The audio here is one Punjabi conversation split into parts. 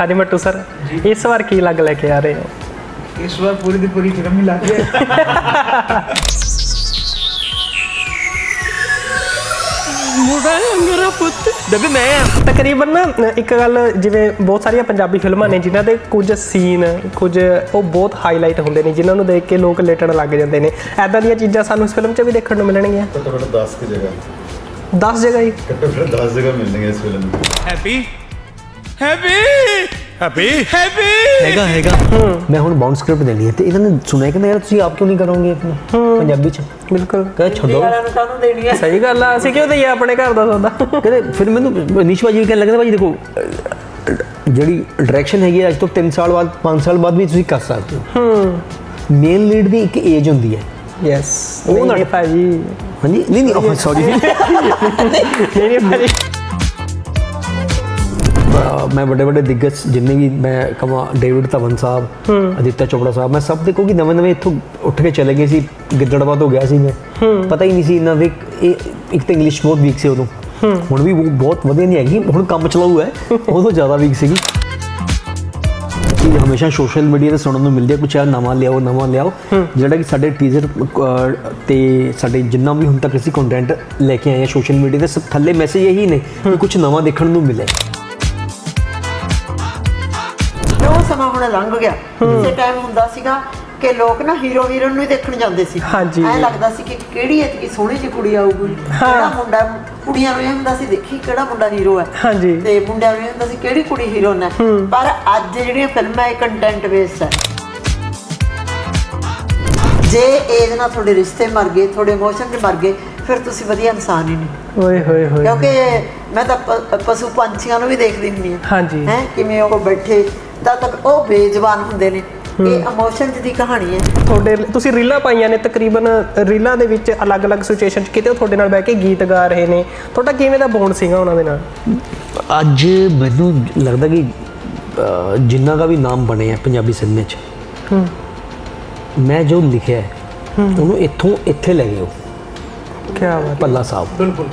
ਹਾਂਜੀ ਮੱਟੂ ਸਰ ਇਸ ਵਾਰ ਕੀ ਲੱਗ ਲੈ ਕੇ ਆ ਰਹੇ ਹੋ? ਇਸ ਵਾਰ ਪੂਰੀ ਦੀ ਪੂਰੀ ਫਿਲਮ ਹੀ ਲੱਗ ਗਈ ਮੁੰਡਾ ਮੇਰਾ ਪੁੱਤ। ਦੇਖੋ ਮੈਂ ਤਕਰੀਬਨ ਨਾ ਇੱਕ ਗੱਲ ਜਿਵੇਂ ਬਹੁਤ ਸਾਰੀਆਂ ਪੰਜਾਬੀ ਫਿਲਮਾਂ ਨੇ ਜਿਨ੍ਹਾਂ ਦੇ ਕੁਝ ਸੀਨ ਕੁਝ ਉਹ ਬਹੁਤ ਹਾਈਲਾਈਟ ਹੁੰਦੇ ਨੇ ਜਿਨ੍ਹਾਂ ਨੂੰ ਦੇਖ ਕੇ ਲੋਕ ਲੇਟਣ ਲੱਗ ਜਾਂਦੇ ਨੇ। ਐਦਾਂ ਦੀਆਂ ਚੀਜ਼ਾਂ ਸਾਨੂੰ ਇਸ ਫਿਲਮ 'ਚ ਵੀ ਦੇਖਣ ਨੂੰ ਮਿਲਣਗੀਆਂ। ਘੱਟੋ ਘੱਟ 10 ਕੀ ਜਗ੍ਹਾ। 10 ਜਗ੍ਹਾ ਹੀ? ਘੱਟੋ ਘੱਟ 10 ਜਗ੍ਹਾ ਮਿਲਣਗੇ ਇਸ ਫਿਲਮ ਵਿੱਚ ਹੈਪੀ ਹੈਪੀ! ਹੈਪੀ? ਹੈਪੀ! ਹੈਗਾ ਹੈਗਾ। ਮੈਂ ਹੁਣ ਬਾਉਂਡ ਸਕ੍ਰਿਪਟ ਦੇਣੀ ਹੈ ਤੇ ਇਹਨਾਂ ਨੇ ਸੁਣਿਆ ਕਿ ਯਾਰ ਤੁਸੀਂ ਆਪ ਕਿਉਂ ਨਹੀਂ ਕਰੋਗੇ ਪੰਜਾਬੀ ਚ? ਬਿਲਕੁਲ। ਕਹੇ ਛੱਡੋ। ਸਹੀ ਗੱਲ ਆ ਅਸੀਂ ਕਿਉਂ ਦਈਏ ਆਪਣੇ ਘਰ ਦਾ ਸੌਦਾ? ਕਹਿੰਦੇ ਫਿਰ ਮੈਨੂੰ ਨਿਸ਼ ਭਾਜੀ ਵੀ ਕਹਿਣ ਲੱਗਦਾ ਭਾਜੀ ਦੇਖੋ ਜਿਹੜੀ ਡਾਇਰੈਕਸ਼ਨ ਹੈਗੀ ਹੈ, ਅੱਜ ਤੋਂ 3 ਸਾਲ ਬਾਅਦ 5 ਸਾਲ ਬਾਅਦ ਵੀ ਤੁਸੀਂ ਕਰ ਸਕਦੇ ਹੋ। ਹੂੰ। ਮੇਨ ਲੀਡ ਦੀ ਇੱਕ ਏਜ ਹੁੰਦੀ ਹੈ। ਯੈਸ ਉਹ ਨਾ ਭਾਜੀ। ਹਾਂਜੀ? ਨਹੀਂ ਨਹੀਂ ਸੌਰੀ ਨਹੀਂ ਨਹੀਂ ਭਾਜੀ। ਮੈਂ ਵੱਡੇ ਵੱਡੇ ਦਿੱਗਜ ਜਿੰਨੇ ਵੀ ਮੈਂ ਕਮਾ ਡੇਵਿਡ ਧਵਨ ਸਾਹਿਬ ਅਦਿੱਤਿਆ ਚੋਪੜਾ ਸਾਹਿਬ ਮੈਂ ਸਭ ਦੇਖੋ ਕਿ ਨਵੇਂ ਨਵੇਂ ਇੱਥੋਂ ਉੱਠ ਕੇ ਚਲੇ ਗਏ ਸੀ ਗਿੱਦੜਬਾਦ ਹੋ ਗਿਆ ਸੀ ਮੈਂ। ਪਤਾ ਹੀ ਨਹੀਂ ਸੀ ਇਹਨਾਂ ਦੇ ਇਹ ਇੱਕ ਤਾਂ ਇੰਗਲਿਸ਼ ਬਹੁਤ ਵੀਕ ਸੀ ਉਦੋਂ। ਹੁਣ ਵੀ ਬਹੁਤ ਵਧੀਆ ਨਹੀਂ ਹੈਗੀ ਹੁਣ ਕੰਮ ਚਲਾਊ ਹੈ ਉਦੋਂ ਜ਼ਿਆਦਾ ਵੀਕ ਸੀਗੀ। ਕਿ ਹਮੇਸ਼ਾ ਸੋਸ਼ਲ ਮੀਡੀਆ ਤੇ ਸੁਣਨ ਨੂੰ ਮਿਲਦੀ ਹੈ ਕੁਛ ਆ ਨਵਾਂ ਲਿਆਓ ਨਵਾਂ ਲਿਆਓ। ਜਿਹੜਾ ਕਿ ਸਾਡੇ ਟੀਜ਼ਰ ਤੇ ਸਾਡੇ ਜਿੰਨਾ ਵੀ ਹੁਣ ਤੱਕ ਅਸੀਂ ਕੰਟੈਂਟ ਲੈ ਕੇ ਆਏ ਆ ਸੋਸ਼ਲ ਮੀਡੀਆ ਤੇ ਸਭ ਥੱਲੇ ਮੈਸੇਜ ਇਹੀ ਨੇ ਕਿ ਕੁਝ ਨਵਾਂ ਦੇਖਣ ਨੂੰ ਮਿਲੇ। ਹੁਣ ਲੰਘ ਗਿਆ। ਕਿਸੇ ਟਾਈਮ ਹੁੰਦਾ ਸੀਗਾ ਕਿ ਲੋਕ ਨਾ ਹੀਰੋ ਹੀਰੋਇਨ ਨੂੰ ਹੀ ਦੇਖਣ ਜਾਂਦੇ ਸੀ। ਹਾਂਜੀ। ਐ ਲੱਗਦਾ ਸੀ ਕਿ ਕਿਹੜੀ ਇਤਕੀ ਸੋਹਣੀ ਜਿਹੀ ਕੁੜੀ ਆਊਗੀ। ਕਿਹੜਾ ਮੁੰਡਾ ਕੁੜੀਆਂ ਨੂੰ ਇਹ ਹੁੰਦਾ ਸੀ ਦੇਖੀ ਕਿਹੜਾ ਮੁੰਡਾ ਹੀਰੋ ਹੈ। ਹਾਂਜੀ। ਤੇ ਮੁੰਡਿਆਂ ਨੂੰ ਇਹ ਹੁੰਦਾ ਸੀ ਕਿਹੜੀ ਕੁੜੀ ਹੀਰੋਇਨ ਹੈ। ਪਰ ਅੱਜ ਜਿਹੜੀਆਂ ਫਿਲਮਾਂ ਇਹ ਕੰਟੈਂਟ ਬੇਸਡ ਹੈ। ਜੇ ਏਜ ਨਾਲ ਤੁਹਾਡੇ ਰਿਸ਼ਤੇ ਮਰ ਗਏ ਤੁਹਾਡੇ ਇਮੋਸ਼ਨ ਮਰ ਗਏ ਫਿਰ ਤੁਸੀਂ ਵਧੀਆ ਇਨਸਾਨ ਹੀ ਨਹੀਂ ਓਏ ਹੋਏ ਹੋਏ। ਕਿਉਂਕਿ ਮੈਂ ਤਾਂ ਪ- ਪਸ਼ੂ ਪੰਛੀਆਂ ਨੂੰ ਵੀ ਦੇਖਦੀ ਹੁੰਦੀ ਹਾਂ। ਹਾਂਜੀ। ਹੈ ਕਿਵੇਂ ਉਹ ਬੈਠੇ ਤਾਂ ਤੱਕ ਉਹ ਬੇਜ਼ਬਾਨ ਹੁੰਦੇ ਨੇ। ਇਹ ਇਮੋਸ਼ਨ ਦੀ ਕਹਾਣੀ ਹੈ। ਤੁਹਾਡੇ ਤੁਸੀਂ ਰੀਲਾਂ ਪਾਈਆਂ ਨੇ ਤਕਰੀਬਨ ਰੀਲਾਂ ਦੇ ਵਿੱਚ ਅਲੱਗ-ਅਲੱਗ ਸਿਚੁਏਸ਼ਨ 'ਚ ਕਿਤੇ ਉਹ ਤੁਹਾਡੇ ਨਾਲ ਬਹਿ ਕੇ ਗੀਤ ਗਾ ਰਹੇ ਨੇ। ਤੁਹਾਡਾ ਕਿਵੇਂ ਦਾ ਬੌਂਡ ਸੀਗਾ ਉਹਨਾਂ ਦੇ ਨਾਲ? ਅੱਜ ਮੈਨੂੰ ਲੱਗਦਾ ਕਿ ਅਹ, ਜਿੰਨਾ ਦਾ ਵੀ ਨਾਮ ਬਣਿਆ ਪੰਜਾਬੀ ਸਿਨੇਮੇ 'ਚ ਮੈਂ ਜੋ ਲਿਖਿਆ ਹੈ, ਉਹਨੂੰ ਇੱਥੋਂ ਇੱਥੇ ਲੈ ਗਏ ਕੀ ਬਾਤ ਪੱਲਾ ਸਾਹਿਬ। ਬਿਲਕੁਲ।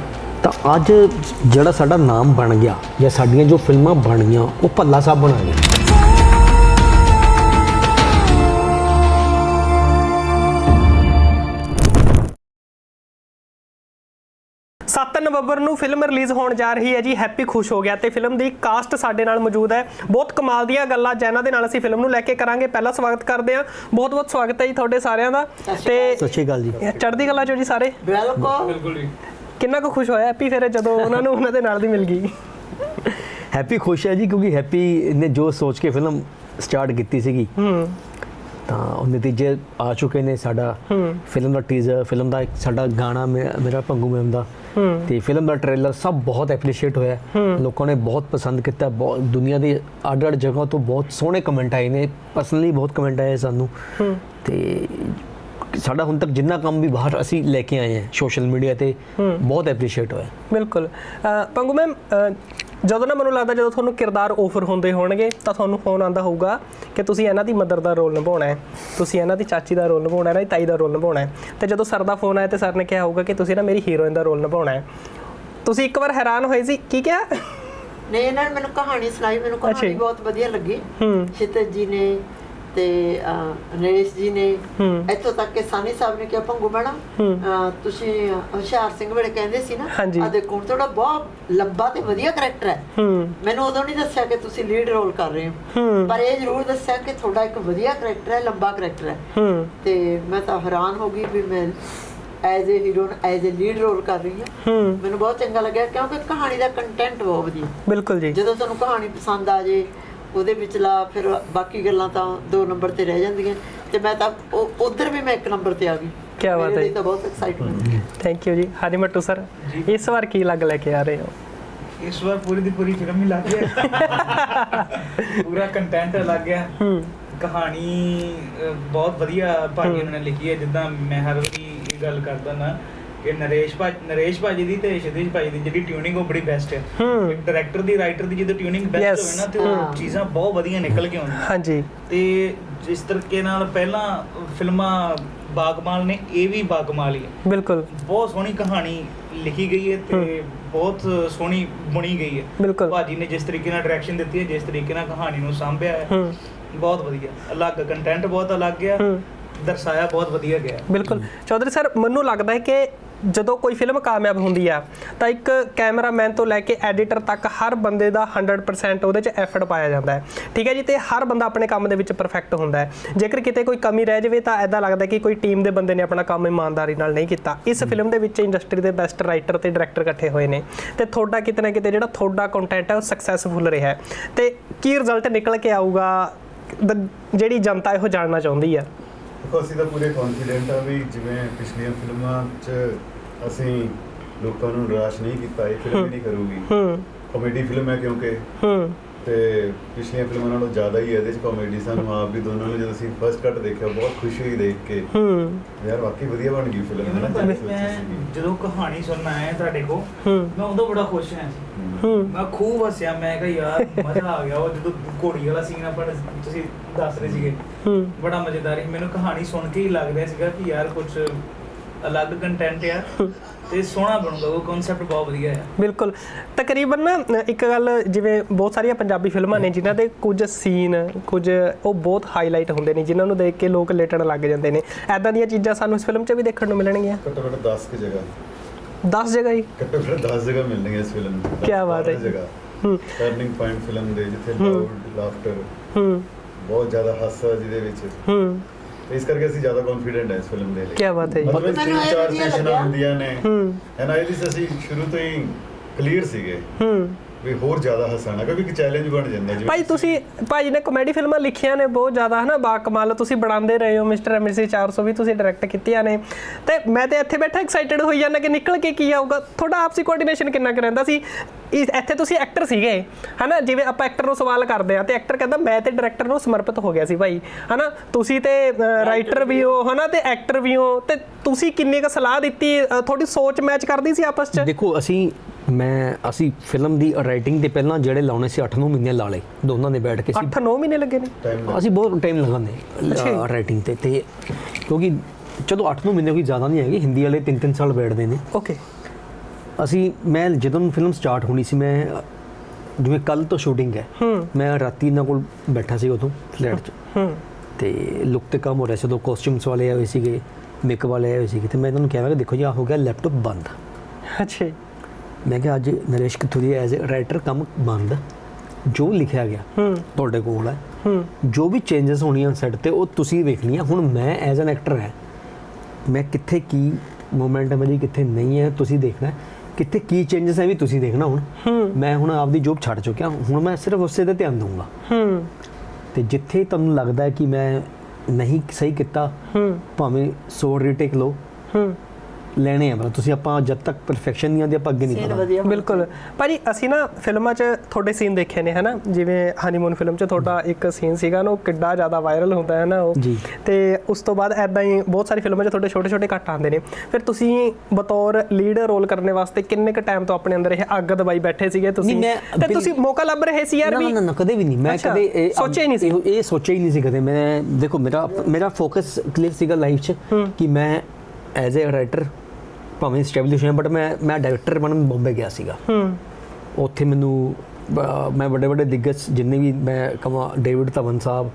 ਤਾਂ ਅੱਜ ਜਿਹੜਾ ਸਾਡਾ ਨਾਮ ਬਣ ਗਿਆ ਜਾਂ ਸਾਡੀਆਂ ਜੋ ਫਿਲਮਾਂ ਬਣ ਗਈਆਂ ਉਹ ਪੱਲਾ ਸਾਹਿਬ ਬਣਾ ਗਏ ਨਵੰਬਰ ਨੂੰ ਫਿਲਮ ਰਿਲੀਜ਼ ਹੋਣ ਜਾ ਰਹੀ ਹੈ ਜੀ ਹੈਪੀ ਖੁਸ਼ ਹੋ ਗਿਆ ਤੇ ਫਿਲਮ ਦੀ ਕਾਸਟ ਸਾਡੇ ਨਾਲ ਮੌਜੂਦ ਹੈ। ਬਹੁਤ ਕਮਾਲ ਦੀਆਂ ਗੱਲਾਂ ਜਿਨ੍ਹਾਂ ਦੇ ਨਾਲ ਅਸੀਂ ਫਿਲਮ ਨੂੰ ਲੈ ਕੇ ਕਰਾਂਗੇ। ਪਹਿਲਾ ਸਵਾਗਤ ਕਰਦੇ ਹਾਂ। ਬਹੁਤ ਬਹੁਤ ਸਵਾਗਤ ਹੈ ਜੀ ਤੁਹਾਡੇ ਸਾਰਿਆਂ ਦਾ। ਤੇ ਸਤਿ ਸ਼੍ਰੀ ਅਕਾਲ ਜੀ। ਚੜ੍ਹਦੀ ਕਲਾ ਚੋ ਜੀ ਸਾਰੇ? ਬਿਲਕੁਲ। ਕਿੰਨਾ ਕੁ ਖੁਸ਼ ਹੋਇਆ ਹੈਪੀ ਫਿਰ ਜਦੋਂ ਉਹਨਾਂ ਨੂੰ ਉਹਨਾਂ ਦੇ ਨਾਲ ਦੀ ਮਿਲ ਗਈ? ਹੈਪੀ ਖੁਸ਼ ਹੈ ਜੀ ਕਿਉਂਕਿ ਹੈਪੀ ਨੇ ਜੋ ਸੋਚ ਕੇ ਫਿਲਮ ਸਟਾਰਟ ਕੀਤੀ ਸੀਗੀ ਹੂੰ। ਤਾਂ ਉਹ ਨਤੀਜੇ ਆ ਚੁੱਕੇ ਨੇ ਸਾਡਾ ਫਿਲਮ ਦਾ ਟੀਜ਼ਰ ਫਿਲਮ ਦਾ ਇੱਕ ਸਾਡਾ ਗਾਣਾ ਮੇਰਾ ਭੰਗੂ ਮੈਮ ਦਾ। ਤੇ ਫਿਲਮ ਦਾ ਟ੍ਰੇਲਰ ਸਭ ਬਹੁਤ ਐਪਰੀਸ਼ੀਏਟ ਹੋਇਆ। ਲੋਕਾਂ ਨੇ ਬਹੁਤ ਪਸੰਦ ਕੀਤਾ। ਬਹੁਤ ਦੁਨੀਆ ਦੀ ਅੱਡ-ਅੱਡ ਜਗ੍ਹਾ ਤੋਂ ਬਹੁਤ ਸੋਹਣੇ ਕਮੈਂਟ ਆਏ ਨੇ। ਪਰਸਨਲੀ ਬਹੁਤ ਕਮੈਂਟ ਆਏ ਸਾਨੂੰ। ਤੇ ਸਾਡਾ ਹੁਣ ਤੱਕ ਜਿੰਨਾ ਕੰਮ ਵੀ ਬਾਹਰ ਅਸੀਂ ਲੈ ਕੇ ਆਏ ਹਾਂ ਸੋਸ਼ਲ ਮੀਡੀਆ ਤੇ ਬਹੁਤ ਐਪਰੀਸ਼ੀਏਟ ਹੋਇਆ। ਬਿਲਕੁਲ। ਪੰਗੂ ਮੈਮ ਜਦੋਂ ਨਾ ਮੈਨੂੰ ਲੱਗਦਾ ਜਦੋਂ ਤੁਹਾਨੂੰ ਕਿਰਦਾਰ ਆਫਰ ਹੁੰਦੇ ਹੋਣਗੇ ਤਾਂ ਤੁਹਾਨੂੰ ਫੋਨ ਆਂਦਾ ਹੋਊਗਾ ਕਿ ਤੁਸੀਂ ਇਹਨਾਂ ਦੀ ਮਦਰ ਦਾ ਰੋਲ ਨਿਭਾਉਣਾ ਹੈ। ਤੁਸੀਂ ਇਹਨਾਂ ਦੀ ਚਾਚੀ ਦਾ ਰੋਲ ਨਿਭਾਉਣਾ ਹੈ ਦੀ ਤਾਈ ਦਾ ਰੋਲ ਨਿਭਾਉਣਾ ਹੈ। ਤੇ ਜਦੋਂ ਸਰ ਦਾ ਫੋਨ ਆਇਆ ਤੇ ਸਰ ਨੇ ਕਿਹਾ ਹੋਊਗਾ ਕਿ ਤੁਸੀਂ ਨਾ ਮੇਰੀ ਹੀਰੋਇਨ ਦਾ ਰੋਲ ਨਿਭਾਉਣਾ ਹੈ। ਤੁਸੀਂ ਇੱਕ ਵਾਰ ਹੈਰਾਨ ਹੋਏ ਸੀ? ਕੀ ਕਿਹਾ? ਨੇ ਇਹਨਾਂ ਨੇ ਮੈਨੂੰ ਕਹਾਣੀ ਸੁਣਾਈ ਮੈਨੂੰ ਕਹਾਣੀ। ਬਹੁਤ ਵਧੀਆ ਲੱਗੀ। ਹੂੰ। ਸ਼ਿਤਜ ਜੀ ਨੇ ਤੇ ਨਰੇਸ਼ ਜੀ ਨੇ। ਇੱਥੋਂ ਤੱਕ ਕਿ ਸਾਨੀ ਸਾਹਿਬ ਨੇ ਕਿਹਾ ਭੰਗੂ ਮੈਡਮ ਤੁਸੀਂ ਹੁਸ਼ਿਆਰ ਸਿੰਘ ਵੇਲੇ ਕਹਿੰਦੇ ਸੀ ਨਾ। ਆ ਦੇਖੋ ਤੁਹਾਡਾ ਬਹੁਤ ਲੰਬਾ ਤੇ ਵਧੀਆ ਕਰੈਕਟਰ ਹੈ। ਮੈਨੂੰ ਉਦੋਂ ਨਹੀਂ ਦੱਸਿਆ ਕਿ ਤੁਸੀਂ ਲੀਡ ਰੋਲ ਕਰ ਰਹੇ ਹੋ। ਪਰ ਇਹ ਜ਼ਰੂਰ ਦੱਸਿਆ ਕਿ ਤੁਹਾਡਾ ਇੱਕ ਵਧੀਆ ਕਰੈਕਟਰ ਹੈ ਲੰਬਾ ਕਰੈਕਟਰ ਹੈ। ਤੇ ਮੈਂ ਤਾਂ ਹੈਰਾਨ ਹੋ ਗਈ ਵੀ ਮੈਂ as a hero as a lead role ਕਰ ਰਹੀ ਹੂੰ। ਮੈਨੂੰ ਬਹੁਤ ਚੰਗਾ ਲੱਗਿਆ ਕਿਉਂਕਿ ਕਹਾਣੀ ਦਾ ਕੰਟੈਂਟ ਬਹੁਤ ਵਧੀਆ। ਬਿਲਕੁਲ ਜੀ। ਜਦੋਂ ਤੁਹਾਨੂੰ ਕਹਾਣੀ ਪਸੰਦ ਆ ਜੇ ਉਹਦੇ ਵਿਚਲਾ ਫਿਰ ਬਾਕੀ ਗੱਲਾਂ ਤਾਂ ਦੋ ਨੰਬਰ ਤੇ ਰਹਿ ਜਾਂਦੀਆਂ। ਤੇ ਮੈਂ ਤਾਂ ਉਧਰ ਵੀ ਮੈਂ ਇੱਕ ਨੰਬਰ ਤੇ ਆ ਗਈ। ਕਿਆ ਬਾਤ ਹੈ। ਤਾਂ ਬਹੁਤ ਐਕਸਾਈਟਮੈਂਟ ਥੈਂਕ ਯੂ ਜੀ। ਹਾਂਜੀ ਮੱਟੂ ਸਰ ਇਸ ਵਾਰ ਕੀ ਲੱਗ ਲੈ ਕੇ ਆ ਰਹੇ ਹੋ? ਇਸ ਵਾਰ ਪੂਰੀ ਦੀ ਪੂਰੀ ਫਿਲਮ ਹੀ ਲੱਗ ਪੂਰਾ ਕੰਟੈਂਟ ਲੱਗ ਗਿਆ ਹੂੰ। ਕਹਾਣੀ ਬਹੁਤ ਵਧੀਆ ਭਾਜੀ ਉਹਨਾਂ ਨੇ ਲਿਖੀ ਹੈ। ਜਿੱਦਾਂ ਮੈਂ ਹਰ ਵਾਰੀ ਇਹ ਗੱਲ ਕਰਦਾ ਨਾ ਕਿ ਨਰੇਸ਼ ਭਾ ਨਰੇਸ਼ ਭਾਜੀ ਦੀ ਤੇ ਸ਼ਦੀਸ਼ ਭਾਜੀ ਦੀ ਜਿਹੜੀ ਟਿਊਨਿੰਗ ਉਹ ਬੜੀ ਬੈਸਟ ਹੈ। ਡਾਇਰੈਕਟਰ ਦੀ ਰਾਈਟਰ ਦੀ ਜਦੋਂ ਟਿਊਨਿੰਗ. ਬੈਸਟ ਹੋਵੇ ਨਾ ਤੇ। ਉਹ ਚੀਜ਼ਾਂ ਬਹੁਤ ਵਧੀਆ ਨਿਕਲ ਕੇ ਆਉਂਦੀਆਂ। ਹਾਂਜੀ। ਤੇ ਜਿਸ ਤਰੀਕੇ ਨਾਲ ਪਹਿਲਾਂ ਫਿਲਮਾਂ ਬਾਗਮਾਲ ਨੇ ਇਹ ਵੀ ਬਾਗਮਾਲ ਹੀ ਹੈ। ਬਿਲਕੁਲ। ਬਹੁਤ ਸੋਹਣੀ ਕਹਾਣੀ ਲਿਖੀ ਗਈ ਹੈ ਤੇ ਬਹੁਤ ਸੋਹਣੀ ਬਣੀ ਗਈ ਹੈ। ਬਿਲਕੁਲ। ਭਾਜੀ ਨੇ ਜਿਸ ਤਰੀਕੇ ਨਾਲ ਡਾਇਰੈਕਸ਼ਨ ਦਿੱਤੀ ਹੈ ਜਿਸ ਤਰੀਕੇ ਨਾਲ ਕਹਾਣੀ ਨੂੰ ਸਾਂਭਿਆ ਹੈ। ਬਹੁਤ ਵਧੀਆ। ਅਲੱਗ ਕੰਟੈਂਟ ਬਹੁਤ ਅਲੱਗ ਹੂੰ। ਦਰਸਾਇਆ ਬਹੁਤ ਵਧੀਆ ਗਿਆ। ਬਿਲਕੁਲ। ਚੌਧਰੀ ਸਰ ਮੈਨੂੰ ਲੱਗਦਾ ਹੈ ਕਿ ਜਦੋਂ ਕੋਈ ਫਿਲਮ ਕਾਮਯਾਬ ਹੁੰਦੀ ਆ ਤਾਂ ਇੱਕ ਕੈਮਰਾਮੈਨ ਤੋਂ ਲੈ ਕੇ ਐਡੀਟਰ ਤੱਕ ਹਰ ਬੰਦੇ ਦਾ 100% ਉਹਦੇ 'ਚ ਐਫਰਟ ਪਾਇਆ ਜਾਂਦਾ ਹੈ। ਠੀਕ ਹੈ ਜੀ ਤੇ ਹਰ ਬੰਦਾ ਆਪਣੇ ਕੰਮ ਦੇ ਵਿੱਚ ਪਰਫੈਕਟ ਹੁੰਦਾ ਹੈ। ਜੇਕਰ ਕਿਤੇ ਕੋਈ ਕਮੀ ਰਹਿ ਜਾਵੇ ਤਾਂ ਐਦਾਂ ਲੱਗਦਾ ਕਿ ਕੋਈ ਟੀਮ ਦੇ ਬੰਦੇ ਨੇ ਆਪਣਾ ਕੰਮ ਇਮਾਨਦਾਰੀ ਨਾਲ ਨਹੀਂ ਕੀਤਾ। ਇਸ ਫਿਲਮ ਦੇ ਵਿੱਚ ਇੰਡਸਟਰੀ ਦੇ ਬੈਸਟ ਰਾਈਟਰ ਤੇ ਡਾਇਰੈਕਟਰ ਇਕੱਠੇ ਹੋਏ ਨੇ। ਤੇ ਤੁਹਾਡਾ ਕਿਤੇ ਨਾ ਕਿਤੇ ਜਿਹੜਾ ਤੁਹਾਡਾ ਕੰਟੈਂਟ ਹੈ ਉਹ ਸਕਸੈਸਫੁਲ ਰਿਹਾ ਹੈ। ਤੇ ਕੀ ਰਿਜ਼ਲਟ ਨਿਕਲ ਕੇ ਆਊਗਾ? ਜਿਹੜੀ ਜਨਤਾ ਇਹੋ ਜਾਣਨਾ ਚਾਹੁੰਦੀ ਆ ਦੇਖੋ ਅਸੀਂ ਤਾਂ ਪੂਰੇ ਕੌਨਫੀਡੈਂਟ ਆ ਵੀ ਜਿਵੇਂ ਪਿਛਲੀਆਂ ਫਿਲਮਾਂ 'ਚ ਅਸੀਂ ਲੋਕਾਂ ਨੂੰ ਨਿਰਾਸ਼ ਨਹੀਂ ਕੀਤਾ ਇਹ ਫਿਲਮ ਵੀ ਨਹੀਂ ਕਰੂਗੀ। ਹੂੰ। ਕਾਮੇਡੀ ਫਿਲਮ ਹੈ ਕਿਉਂਕਿ? ਹੂੰ। ਤੇ ਪਿਛਲੀਆਂ ਫਿਲਮਾਂ ਨਾਲੋਂ ਜ਼ਿਆਦਾ ਹੀ ਇਹਦੇ 'ਚ ਕਾਮੇਡੀ ਸਾਨੂੰ ਆਪ ਵੀ ਦੋਨਾਂ ਨੂੰ ਜਦੋਂ ਅਸੀਂ ਫਰਸਟ ਕੱਟ ਦੇਖਿਆ ਬਹੁਤ ਖੁਸ਼ੀ ਹੋਈ ਦੇਖ ਕੇ। ਹੂੰ। ਯਾਰ ਵਾਕਈ ਵਧੀਆ ਬਣ ਗਈ ਫਿਲਮ ਮੈਨੂੰ ਤਾਂ ਮੈਂ ਜਦੋਂ ਕਹਾਣੀ ਸੁਣਨ ਆਇਆ ਤੁਹਾਡੇ ਹੂੰ। ਮੈਂ ਉਦੋਂ ਬੜਾ ਖੁਸ਼ ਹੂੰ। ਮੈਂ ਖੂਬ ਹੱਸਿਆ ਮੈਂ ਕਿਹਾ ਯਾਰ ਮਜ਼ਾ ਆ ਗਿਆ ਉਹ ਜਦੋਂ ਘੋੜੀ ਵਾਲਾ ਸੀਨ ਆਪਾਂ ਤੁਸੀਂ ਦੱਸ ਰਹੇ ਸੀਗੇ। ਹੂੰ। ਬੜਾ ਮਜ਼ੇਦਾਰ ਸੀ। ਮੈਨੂੰ ਕਹਾਣੀ ਸੁਣ ਕੇ ਹੀ ਲੱਗ ਰਿਹਾ ਸੀਗਾ ਕਿ ਯਾਰ ਕੁਝ ਅਲੱਗ ਕੰਟੈਂਟ ਆ। ਤੇ ਸੋਹਣਾ ਬਣੂਗਾ ਉਹ ਕਨਸੈਪਟ ਬਹੁਤ ਵਧੀਆ ਆ। ਬਿਲਕੁਲ। ਤਕਰੀਬਨ ਨਾ ਇੱਕ ਗੱਲ ਜਿਵੇਂ ਬਹੁਤ ਸਾਰੀਆਂ ਪੰਜਾਬੀ ਫਿਲਮਾਂ ਨੇ ਜਿਨ੍ਹਾਂ ਦੇ ਕੁਝ ਸੀਨ ਕੁਝ ਉਹ ਬਹੁਤ ਹਾਈਲਾਈਟ ਹੁੰਦੇ ਨੇ ਜਿਨ੍ਹਾਂ ਨੂੰ ਦੇਖ ਕੇ ਲੋਕ ਲੇਟਣ ਲੱਗ ਜਾਂਦੇ ਨੇ। ਐਦਾਂ ਦੀਆਂ ਚੀਜ਼ਾਂ ਸਾਨੂੰ ਇਸ ਫਿਲਮ 'ਚ ਵੀ ਦੇਖਣ ਨੂੰ ਮਿਲਣਗੀਆਂ। ਘੱਟੋ ਘੱਟ 10 ਕੁ ਜਗ੍ਹਾ। 10 ਜਗ੍ਹਾ ਹੀ? ਘੱਟੋ ਘੱਟ 10 ਜਗ੍ਹਾ ਮਿਲਣਗੀਆਂ ਇਸ ਫਿਲਮ 'ਚ। ਕਿਆ ਬਾਤ ਹੈ। ਜਗ੍ਹਾ। ਹੂੰ। ਟਰਨਿੰਗ ਪੁਆਇੰਟ ਫਿਲਮ ਦੇ ਜਿੱਥੇ। ਲਾਊਡ ਲਾਫਟਰ ਹੂੰ। ਬਹੁਤ ਜ਼ਿਆਦਾ ਹਾਸਾ ਜਿਹਦੇ ਵਿੱਚ। ਹੂੰ। ਤੇ ਇਸ ਕਰਕੇ ਅਸੀਂ ਜ਼ਿਆਦਾ ਕੌਨਫੀਡੈਂਟ ਹਾਂ ਇਸ ਫਿਲਮ ਦੇ ਲਈ। ਕੀ ਬਾਤ ਹੈ ਜੀ। ਮਤਲਬ ਤਿੰਨ ਇਹ ਚਾਰ ਸੈਸ਼ਨਾਂ। ਹੁੰਦੀਆਂ ਨੇ। ਹੂੰ। ਇਹਦੀ 'ਚ ਅਸੀਂ ਸ਼ੁਰੂ ਤੋਂ ਹੀ ਕਲੀਅਰ ਸੀਗੇ। ਹੂੰ। ਵੀ ਹੋਰ ਜ਼ਿਆਦਾ ਹਸਾਣਾ ਕਿਉਂਕਿ ਇੱਕ ਚੈਲੰਜ ਬਣ ਜਾਂਦਾ ਜਿਵੇਂ ਭਾਈ ਤੁਸੀਂ ਭਾਈ ਨੇ ਕਮੇਡੀ ਫਿਲਮਾਂ ਲਿਖੀਆਂ ਨੇ ਬਹੁਤ ਜ਼ਿਆਦਾ ਹਨਾ ਬਾ ਕਮਾਲ ਤੁਸੀਂ ਬਣਾਉਂਦੇ ਰਹੇ ਹੋ ਮਿਸਟਰ ਐਮਸੀ 400 ਵੀ ਤੁਸੀਂ ਡਾਇਰੈਕਟ ਕੀਤੀਆਂ ਨੇ। ਤੇ ਮੈਂ ਤੇ ਇੱਥੇ ਬੈਠਾ ਐਕਸਾਈਟਡ ਹੋਈ ਜਾਂਦਾ ਕਿ ਨਿਕਲ ਕੇ ਕੀ ਆਊਗਾ। ਤੁਹਾਡਾ ਆਪਸੀ ਕੋਆਰਡੀਨੇਸ਼ਨ ਕਿੰਨਾ ਕੁ ਰਹਿੰਦਾ ਸੀ? ਇਸ- ਇੱਥੇ ਤੁਸੀਂ ਐਕਟਰ ਸੀਗੇ ਹਨਾ ਜਿਵੇਂ ਆਪਾਂ ਐਕਟਰ ਨੂੰ ਸਵਾਲ ਕਰਦੇ ਆ ਤੇ ਐਕਟਰ ਕਹਿੰਦਾ ਮੈਂ ਤੇ ਡਾਇਰੈਕਟਰ ਨੂੰ ਸਮਰਪਿਤ ਹੋ ਗਿਆ ਸੀ ਭਾਈ। ਹਨਾ ਤੁਸੀਂ ਤੇ ਰਾਈਟਰ ਵੀ ਹੋ ਹਨਾ ਤੇ ਐਕਟਰ ਵੀ ਹੋ ਤੇ ਤੁਸੀਂ ਕਿੰਨੀ ਕੁ ਸਲਾਹ ਦਿੱਤੀ? ਤੁਹਾਡੀ ਸੋਚ ਮੈਚ ਕਰਦੀ ਸੀ ਆਪਸ 'ਚ? ਦੇਖੋ ਅਸੀਂ ਮੈਂ ਅਸੀਂ ਫਿਲਮ ਦੀ ਰਾਈਟਿੰਗ ਤੇ ਪਹਿਲਾਂ ਜਿਹੜੇ ਲਾਉਣੇ ਸੀ 8-9 ਮਹੀਨੇ ਲਾ ਲਏ। ਦੋਨਾਂ ਨੇ ਬੈਠ ਕੇ ਅਸੀਂ 8-9 ਮਹੀਨੇ ਲੱਗੇ ਨੇ? ਅਸੀਂ ਬਹੁਤ ਟਾਈਮ ਲਗਾਉਂਦੇ। ਰਾਈਟਿੰਗ ਤੇ। ਤੇ ਕਿਉਂਕਿ ਚਲੋ 8-9 ਮਹੀਨੇ ਕੋਈ ਜ਼ਿਆਦਾ ਨਹੀਂ ਹੈਗੇ ਹਿੰਦੀ ਵਾਲੇ 3-3 ਸਾਲ ਬੈਠਦੇ ਨੇ। ਓਕੇ ਅਸੀਂ ਮੈਂ ਜਦੋਂ ਫਿਲਮ ਸਟਾਰਟ ਹੋਣੀ ਸੀ ਮੈਂ ਜਿਵੇਂ ਕੱਲ ਤੋਂ ਸ਼ੂਟਿੰਗ ਹੈ ਮੈਂ ਰਾਤੀ ਇਹਨਾਂ ਕੋਲ ਬੈਠਾ ਸੀ ਉਦੋਂ ਫਲੈਟ 'ਚ। ਹੂੰ। ਤੇ ਲੁੱਕ ਤੇ ਕੰਮ ਹੋ ਰਿਹਾ ਸੀ ਉਦੋਂ ਕਾਸਟਿਊਮਸ ਵਾਲੇ ਆਏ ਹੋਏ ਸੀਗੇ ਮੇਕਅਪ ਵਾਲੇ ਆਏ ਹੋਏ ਸੀਗੇ ਤੇ ਮੈਂ ਇਹਨਾਂ ਨੂੰ ਕਿਹਾ ਮੈਂ ਕਿ ਦੇਖੋ ਜੀ ਆ ਹੋ ਗਿਆ ਲੈਪਟਾਪ ਬੰਦ। ਅੱਛਾ। ਮੈਂ ਕਿਹਾ ਅੱਜ Naresh Kathuri as a writer ਕੰਮ ਬੰਦ ਜੋ ਲਿਖਿਆ ਗਿਆ ਤੁਹਾਡੇ ਕੋਲ ਹੈ। ਜੋ ਵੀ ਚੇਂਜਸ ਹੋਣੀਆਂ ਸੈੱਟ ਤੇ ਉਹ ਤੁਸੀਂ ਵੇਖਣੀਆਂ। ਹੁਣ ਮੈਂ ਐਜ਼ ਐਨ ਐਕਟਰ ਹੈ। ਮੈਂ ਕਿੱਥੇ ਕੀ ਮੂਮੈਂਟ ਹੈ ਮੇਰੀ ਕਿੱਥੇ ਨਹੀਂ ਹੈ ਤੁਸੀਂ ਦੇਖਣਾ। ਕਿੱਥੇ ਕੀ ਚੇਂਜਸ ਹੈ ਵੀ ਤੁਸੀਂ ਦੇਖਣਾ ਹੁਣ। ਮੈਂ ਹੁਣ ਆਪਦੀ ਜੋਬ ਛੱਡ ਚੁੱਕਿਆ। ਹੁਣ ਮੈਂ ਸਿਰਫ ਉਸੇ ਤੇ ਧਿਆਨ ਦਊਂਗਾ। ਤੇ ਜਿੱਥੇ ਤੁਹਾਨੂੰ ਲੱਗਦਾ ਹੈ ਕਿ ਮੈਂ ਨਹੀਂ ਸਹੀ ਕੀਤਾ ਭਾਵੇਂ 100 ਰੀਟੇਕ ਲਓ। ਲੈਣੇ ਆ ਮਤਲਬ ਤੁਸੀਂ ਆਪਾਂ ਜਦ ਤੱਕ ਪਰਫੈਕਸ਼ਨ ਨਹੀਂ ਆਉਂਦੀ ਆਪਾਂ ਅੱਗੇ ਨਹੀਂ ਵਧਣਾ। ਬਿਲਕੁਲ। ਭਾਜੀ ਅਸੀਂ ਨਾ ਫਿਲਮਾਂ 'ਚ ਤੁਹਾਡੇ ਸੀਨ ਦੇਖੇ ਨੇ ਹਨਾ? ਜਿਵੇਂ ਹਨੀਮੂਨ ਫਿਲਮ 'ਚ ਤੁਹਾਡਾ ਇੱਕ ਸੀਨ ਸੀਗਾ ਨਾ ਉਹ ਕਿੱਡਾ ਜ਼ਿਆਦਾ ਵਾਇਰਲ ਹੁੰਦਾ ਹੈ ਨਾ ਉਹ। ਜੀ। ਤੇ ਉਸ ਤੋਂ ਬਾਅਦ ਐਦਾਂ ਹੀ ਬਹੁਤ ਸਾਰੀ ਫਿਲਮਾਂ 'ਚ ਤੁਹਾਡੇ ਛੋਟੇ ਛੋਟੇ ਕੱਟ ਆਉਂਦੇ ਨੇ। ਫਿਰ ਤੁਸੀਂ ਬਤੌਰ ਲੀਡ ਰੋਲ ਕਰਨ ਵਾਸਤੇ ਕਿੰਨੇ ਕ ਟਾਈਮ ਤੋਂ ਆਪਣੇ ਅੰਦਰ ਇਹ ਅੱਗ ਦਬਾਈ ਬੈਠੇ ਸੀਗੇ ਤੁਸੀਂ? ਤੇ ਤੁਸੀਂ ਮੌਕਾ ਲੱਭ ਰਹੇ ਸੀ ਯਾਰ ਵੀ? ਨਾ ਨਾ ਕਦੇ ਵੀ ਨਹੀਂ। ਮੈਂ ਕਦੇ ਇਹ ਸੋਚਿਆ ਹੀ ਨਹੀਂ ਸੀ। ਇਹੋ- ਇਹ ਸੋਚਿਆ ਹੀ ਨਹੀਂ ਸੀ ਕਦੇ। ਮੈਂ ਦੇਖੋ ਮੇਰਾ ਮੇਰਾ ਫੋਕਸ ਕਲੀਅਰ ਸੀਗਾ ਲਾਈਫ 'ਚ ਕਿ ਮੈਂ ਐਜ਼ ਅ ਰਾਈਟਰ ਭਾਵੇਂ ਸਟੈਬਲਿਸ਼ ਹੋਇਆ ਬਟ ਮੈਂ ਮੈਂ ਡਾਇਰੈਕਟਰ ਬਣਨ ਬੰਬੇ ਗਿਆ ਸੀਗਾ। ਹੂੰ। ਉੱਥੇ ਮੈਨੂੰ ਮੈਂ ਵੱਡੇ ਵੱਡੇ ਦਿੱਗਜ ਜਿੰਨੇ ਵੀ ਮੈਂ ਕਮਾ ਡੇਵਿਡ ਧਵਨ ਸਾਹਿਬ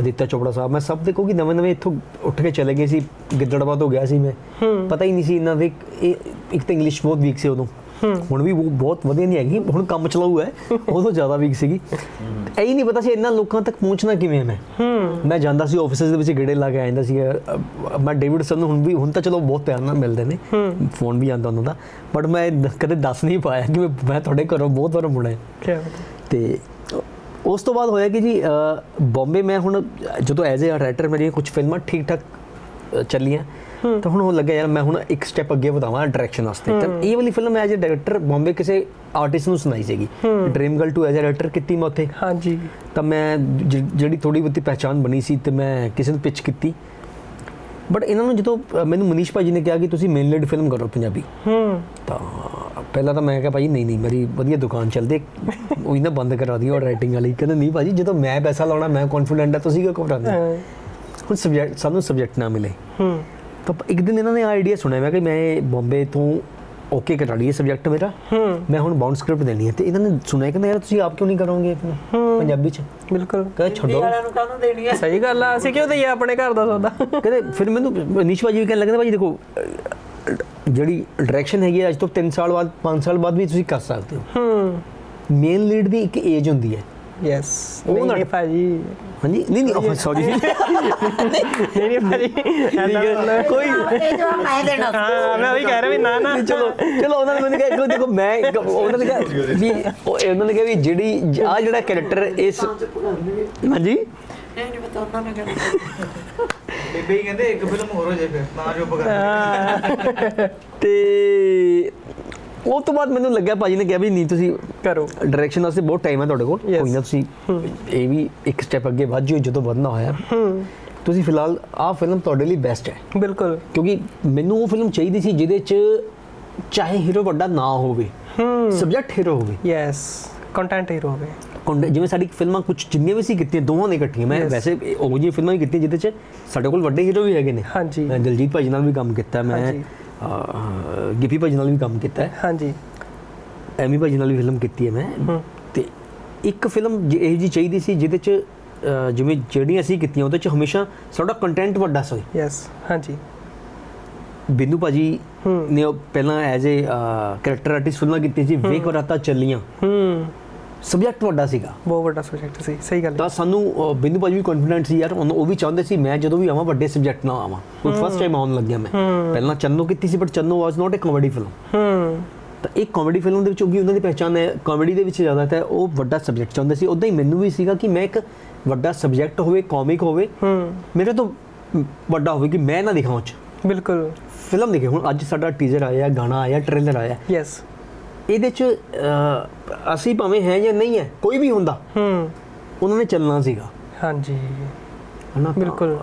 ਅਦਿੱਤਿਆ ਚੋਪੜਾ ਸਾਹਿਬ ਮੈਂ ਸਭ ਦੇ ਕਿਉਂਕਿ ਨਵੇਂ ਨਵੇਂ ਇੱਥੋਂ ਉੱਠ ਕੇ ਚਲੇ ਗਏ ਸੀ ਗਿੱਦੜਬਾਦ ਹੋ ਗਿਆ ਸੀ ਮੈਂ। ਪਤਾ ਹੀ ਨਹੀਂ ਸੀ ਇਹਨਾਂ ਦੇ ਇੱਕ ਤਾਂ ਇੰਗਲਿਸ਼ ਬਹੁਤ ਵੀਕ ਸੀ ਉਦੋਂ। ਹੁਣ ਵੀ ਉਹ ਬਹੁਤ ਵਧੀਆ ਨਹੀਂ ਹੈਗੀ ਹੁਣ ਕੰਮ ਚਲਾਊ ਹੈ ਉਦੋਂ ਜ਼ਿਆਦਾ ਵੀਕ ਸੀਗੀ। ਹੀ ਨਹੀਂ ਪਤਾ ਸੀ ਇਹਨਾਂ ਲੋਕਾਂ ਤੱਕ ਪਹੁੰਚਣਾ ਕਿਵੇਂ ਹੈ ਮੈਂ। ਮੈਂ ਜਾਂਦਾ ਸੀ ਆਫਿਸਿਸ ਦੇ ਵਿੱਚ ਗੇੜੇ ਲਾ ਕੇ ਆ ਜਾਂਦਾ ਸੀ ਮੈਂ ਡੇਵਿਡ ਸਰ ਨੂੰ ਹੁਣ ਵੀ ਹੁਣ ਤਾਂ ਚਲੋ ਬਹੁਤ ਪਿਆਰ ਨਾਲ ਮਿਲਦੇ ਨੇ। ਫੋਨ ਵੀ ਆਉਂਦਾ ਉਹਨਾਂ ਦਾ ਬਟ ਮੈਂ ਕਦੇ ਦੱਸ ਨਹੀਂ ਪਾਇਆ ਕਿ ਮੈਂ ਤੁਹਾਡੇ ਘਰੋਂ ਬਹੁਤ ਵਾਰ ਮੁੜਿਆ। ਕੀ ਤੇ ਉਸ ਤੋਂ ਬਾਅਦ ਹੋਇਆ ਕਿ ਜੀ ਬੰਬੇ ਮੈਂ ਹੁਣ ਜਦੋਂ ਐਜ਼ ਅ ਰਾਈਟਰ ਮੇਰੀਆਂ ਕੁਝ ਫਿਲਮਾਂ ਠੀਕ ਠਾਕ ਚੱਲੀਆਂ। ਤਾਂ ਹੁਣ ਉਹ ਲੱਗਿਆ ਯਾਰ ਮੈਂ ਹੁਣ ਇੱਕ ਸਟੈਪ ਅੱਗੇ ਵਧਾਵਾਂ ਡਾਇਰੈਕਸ਼ਨ ਵਾਸਤੇ। ਤਾਂ ਇਹ ਵਾਲੀ film as a director Bombay ਕਿਸੇ ਆਰਟਿਸਟ ਨੂੰ ਸੁਣਾਈ ਸੀਗੀ। Dream girl 2 as a writer ਕੀਤੀ ਮੈਂ ਉੱਥੇ। ਹਾਂਜੀ। ਤਾਂ ਮੈਂ ਜਿਹੜੀ ਥੋੜੀ ਬਹੁਤੀ ਪਹਿਚਾਨ ਬਣੀ ਸੀ ਤੇ ਮੈਂ ਕਿਸੇ ਨੂੰ ਪਿਚ ਕੀਤੀ। ਬਟ ਇਹਨਾਂ ਨੂੰ ਜਦੋਂ ਮੈਨੂੰ ਮਨੀਸ਼ ਭਾਜੀ ਨੇ ਕਿਹਾ ਕਿ ਤੁਸੀਂ ਮੇਨ ਲੀਡ ਫਿਲਮ ਕਰੋ ਪੰਜਾਬੀ। ਹੂੰ। ਤਾਂ ਪਹਿਲਾਂ ਤਾਂ ਮੈਂ ਕਿਹਾ ਭਾਜੀ ਨਹੀਂ ਨਹੀਂ ਮੇਰੀ ਵਧੀਆ ਦੁਕਾਨ ਚੱਲਦੀ ਉਹੀ ਨਾ ਬੰਦ ਕਰਾ ਦਿਓ ਰਾਈਟਿੰਗ ਵਾਲੀ। ਕਹਿੰਦੇ ਨਹੀਂ ਭਾਜੀ ਜਦੋਂ ਮੈਂ ਪੈਸਾ ਲਾਉਣਾ ਮੈਂ ਕੌਨਫੀਡੈਂਟ ਆ ਤੁਸੀਂ ਕਿਉਂ ਘਬਰਾਉਂਦੇ ਹਾਂ। ਹੁਣ ਸਬਜੈਕਟ ਸਾਨੂੰ ਸਬਜੈਕਟ ਨਾ ਮਿਲੇ। ਹੂੰ। ਤਾਂ ਇੱਕ ਦਿਨ ਇਹਨਾਂ ਨੇ ਆਈਡੀਆ ਸੁਣਿਆ ਮੈਂ ਕਿ ਮੈਂ ਬੰਬੇ ਤੋਂ ਓਕੇ ਕਰਾ ਲਈ ਸਬਜੈਕਟ ਮੇਰਾ। ਮੈਂ ਹੁਣ ਬਾਉਂਡ ਸਕ੍ਰਿਪਟ ਦੇਣੀ ਹੈ ਤੇ ਇਹਨਾਂ ਨੇ ਸੁਣਿਆ ਕਿ ਯਾਰ ਤੁਸੀਂ ਆਪ ਕਿਉਂ ਨਹੀਂ ਕਰੋਗੇ ਆਪਣਾ ਪੰਜਾਬੀ ਚ। ਬਿਲਕਾ ਕਹਿੰਦਾ ਹਿੰਦੀ ਛੱਡੋ ਵਾਲਿਆਂ ਨੂੰ ਕਾਹਨੂੰ ਦੇਣੀ ਹੈ? ਸਹੀ ਗੱਲ ਆ ਅਸੀਂ ਕਿਉਂ ਦਈਏ ਆਪਣੇ ਘਰ ਦਾ ਸੌਦਾ? ਕਹਿੰਦੇ ਫਿਰ ਮੈਨੂੰ ਨੀਸ਼ ਭਾਜੀ ਵੀ ਕਹਿਣ ਲੱਗੇ ਭਾਜੀ ਦੇਖੋ ਜਿਹੜੀ ਡਾਇਰੈਕਸ਼ਨ ਹੈਗੀ ਹੈ, ਅੱਜ ਤੋਂ 3 ਸਾਲ ਬਾਅਦ 5 ਸਾਲ ਬਾਅਦ ਵੀ ਤੁਸੀਂ ਕਰ ਸਕਦੇ ਹੋ। ਹੂੰ। ਮੇਨ ਲੀਡ ਦੀ ਇੱਕ ਏਜ ਹੁੰਦੀ ਹੈ। ਯੈਸ ਉਹ ਉਹ ਨਾ- ਨਾ ਭਾਜੀ ਹਾਂਜੀ ਨਹੀਂ ਨਹੀਂ ਸੌਰੀ ਨਹੀਂ ਨਹੀਂ ਭਾਜੀ ਕੋਈ ਜਵਾਬ ਮੈਂ ਦੇਣਾ। ਹਾਂ ਮੈਂ ਉਹੀ ਕਹਿ ਰਿਹਾ ਵੀ ਨਾ ਨਾ ਚਲੋ ਚਲੋ ਉਹਨਾਂ ਨੇ ਮੈਨੂੰ ਕਿਹਾ ਕਿ ਦੇਖੋ ਮੈਂ ਉਹਨਾਂ ਨੇ ਕਿਹਾ ਵੀ ਉਹ- ਉਹਨਾਂ ਨੇ ਕਿਹਾ ਵੀ ਜਿਹੜੀ ਆ ਜਿਹੜਾ ਕੈਰੈਕਟਰ ਇਸ ਤਾਂ। ਹਾਂਜੀ ਇਹ ਨਹੀਂ ਪਤਾ ਉਹਨਾਂ ਨੇ ਬੇਬੇ ਕਹਿੰਦੇ ਇੱਕ ਫਿਲਮ ਹੋਰ ਹੋ ਫਿਰ ਨਾ ਜੋ ਹਾਂ, ਤੇ ਉਹ ਤੋਂ ਬਾਅਦ ਮੈਨੂੰ ਲੱਗਿਆ ਭਾਜੀ ਨੇ ਕਿਹਾ ਵੀ ਨਹੀਂ ਤੁਸੀਂ ਕਰੋ। ਡਾਇਰੈਕਸ਼ਨ ਵਾਸਤੇ ਬਹੁਤ ਟਾਈਮ ਹੈ ਤੁਹਾਡੇ ਕੋਲ. ਕੋਈ ਨਾ ਤੁਸੀਂ ਇਹ ਵੀ ਇੱਕ ਸਟੈਪ ਅੱਗੇ ਵੱਧ ਜਿਓ ਜਦੋਂ ਵਧਣਾ ਹੋਇਆ। ਤੁਸੀਂ ਫਿਲਹਾਲ ਆਹ ਫਿਲਮ ਤੁਹਾਡੇ ਲਈ ਬੈਸਟ ਹੈ। ਬਿਲਕੁਲ। ਕਿਉਂਕਿ ਮੈਨੂੰ ਉਹ ਫਿਲਮ ਚਾਹੀਦੀ ਸੀ ਜਿਹਦੇ 'ਚ ਚਾਹੇ ਹੀਰੋ ਵੱਡਾ ਨਾ ਹੋਵੇ ਹੂੰ। ਸਬਜੈਕਟ ਹੀਰੋ ਹੋਵੇ। ਯੈਸ ਕੰਟੈਂਟ ਹੀਰੋ ਹੋਵੇ। ਜਿਵੇਂ ਸਾਡੀ ਫਿਲਮਾਂ ਕੁਝ ਜਿੰਨੀਆਂ ਵੀ ਸੀ ਕੀਤੀਆਂ ਦੋਵਾਂ ਨੇ ਇਕੱਠੀਆਂ ਮੈਂ. ਵੈਸੇ ਉਹ ਜਿਹੀ ਫਿਲਮਾਂ ਵੀ ਕੀਤੀਆਂ ਜਿਹਦੇ 'ਚ ਸਾਡੇ ਕੋਲ ਵੱਡੇ ਹੀਰੋ ਵੀ ਹੈਗੇ ਨੇ। ਹਾਂਜੀ। ਮੈਂ ਦਿਲਜੀਤ ਭਾਜੀ ਨਾਲ ਵੀ ਕੰਮ ਕੀਤਾ ਮੈਂ ਗਿੱਪੀ ਭਾਜੀ ਨਾਲ ਵੀ ਕੰਮ ਕੀਤਾ ਹੈ। ਹਾਂਜੀ। ਐਮੀ ਭਾਜੀ ਨਾਲ ਵੀ ਫਿਲਮ ਕੀਤੀ ਹੈ ਮੈਂ। ਤੇ ਇੱਕ ਫਿਲਮ ਇਹ ਜੀ ਚਾਹੀਦੀ ਸੀ ਜਿਹਦੇ 'ਚ ਜਿਵੇਂ ਜਿਹੜੀਆਂ ਅਸੀਂ ਕੀਤੀਆਂ ਉਹਦੇ 'ਚ ਹਮੇਸ਼ਾ ਸਾਡਾ ਕੰਟੈਂਟ ਵੱਡਾ ਸੀ। ਯੈਸ ਹਾਂਜੀ। ਬਿੰਦੂ ਭਾਜੀ। ਨੇ ਉਹ ਪਹਿਲਾਂ ਐਜ਼ ਏ ਕੈਰੈਕਟਰ ਆਰਟਿਸਟ ਫਿਲਮਾਂ ਕੀਤੀਆਂ ਸੀ ਵੇਖ ਵਰਾਤਾ ਚੱਲੀਆਂ। ਹੂੰ। ਸਬਜੈਕਟ ਵੱਡਾ ਸੀਗਾ। ਬਹੁਤ ਵੱਡਾ ਸਬਜੈਕਟ ਸੀ ਸਹੀ ਗੱਲ ਹੈ। ਤਾਂ ਸਾਨੂੰ ਬਿੰਦੂ ਭਾਜੀ ਵੀ ਕੌਨਫੀਡੈਂਟ ਸੀ ਯਾਰ ਉਹ ਵੀ ਚਾਹੁੰਦੇ ਸੀ ਮੈਂ ਜਦੋਂ ਵੀ ਆਵਾਂ ਵੱਡੇ ਸਬਜੈਕਟ ਨਾਲ ਆਵਾਂ। ਕੋਈ ਫਸਟ ਟਾਈਮ ਆਉਣ ਲੱਗਿਆ ਮੈਂ। ਪਹਿਲਾਂ ਚੰਨੋ ਕੀਤੀ ਸੀ but Channo was not a comedy film ਹੂੰ। ਤਾਂ ਇੱਕ ਕਾਮੇਡੀ ਫਿਲਮ ਦੇ ਵਿੱਚ ਉਹਗੀ ਉਹਨਾਂ ਦੀ ਪਹਿਚਾਨ ਹੈ? ਕਾਮੇਡੀ ਦੇ ਵਿੱਚ ਜ਼ਿਆਦਾ ਤਾਂ ਉਹ ਵੱਡਾ ਸਬਜੈਕਟ ਚਾਹੁੰਦੇ ਸੀ। ਉਦਾਂ ਹੀ ਮੈਨੂੰ ਵੀ ਸੀਗਾ ਕਿ ਮੈਂ ਇੱਕ ਵੱਡਾ ਸਬਜੈਕਟ ਹੋਵੇ ਕਾਮਿਕ ਹੋਵੇ। ਹੂੰ। ਮੇਰੇ ਤੋਂ ਵੱਡਾ ਹੋਵੇ ਕਿ ਮੈਂ ਨਾ ਦਿਖਾਵਾਂ ਚ। ਬਿਲਕੁਲ। ਫਿਲਮ ਦੇਖੇ ਹੁਣ ਅੱਜ ਸਾਡਾ ਟੀਜ਼ਰ ਆਇਆ ਗਾਣਾ ਆਇਆ ਟ੍ਰੇਲਰ ਆਇਆ। ਯੈਸ ਇਹਦੇ ਚ ਅਸੀਂ ਭਾਵੇਂ ਹੈ ਜਾਂ ਨਹੀਂ ਹੈ ਕੋਈ ਵੀ ਹੁੰਦਾ ਹੂੰ। ਉਹਨਾਂ ਨੇ ਚੱਲਣਾ ਸੀਗਾ। ਹਾਂਜੀ। ਹਨਾ? ਬਿਲਕੁਲ।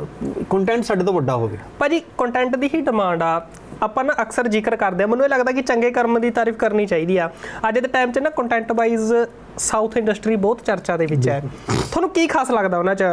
ਕੰਟੈਂਟ ਸਾਡੇ ਤੋਂ ਵੱਡਾ ਹੋਵੇ ਭਾਜੀ ਕੰਟੈਂਟ ਦੀ ਹੀ ਡਿਮਾਂਡ ਆ। ਆਪਾਂ ਨਾ ਅਕਸਰ ਜ਼ਿਕਰ ਕਰਦੇ ਆ। ਮੈਨੂੰ ਇਹ ਲੱਗਦਾ ਕਿ ਚੰਗੇ ਕਰਮ ਦੀ ਤਾਰੀਫ ਕਰਨੀ ਚਾਹੀਦੀ ਆ। ਅੱਜ ਦੇ ਟਾਈਮ 'ਚ ਨਾ ਕੰਟੈਂਟ ਵਾਈਜ਼ ਸਾਊਥ ਇੰਡਸਟਰੀ ਬਹੁਤ ਚਰਚਾ ਦੇ ਵਿੱਚ ਹੈ। ਤੁਹਾਨੂੰ ਕੀ ਖਾਸ ਲੱਗਦਾ ਉਹਨਾਂ 'ਚ?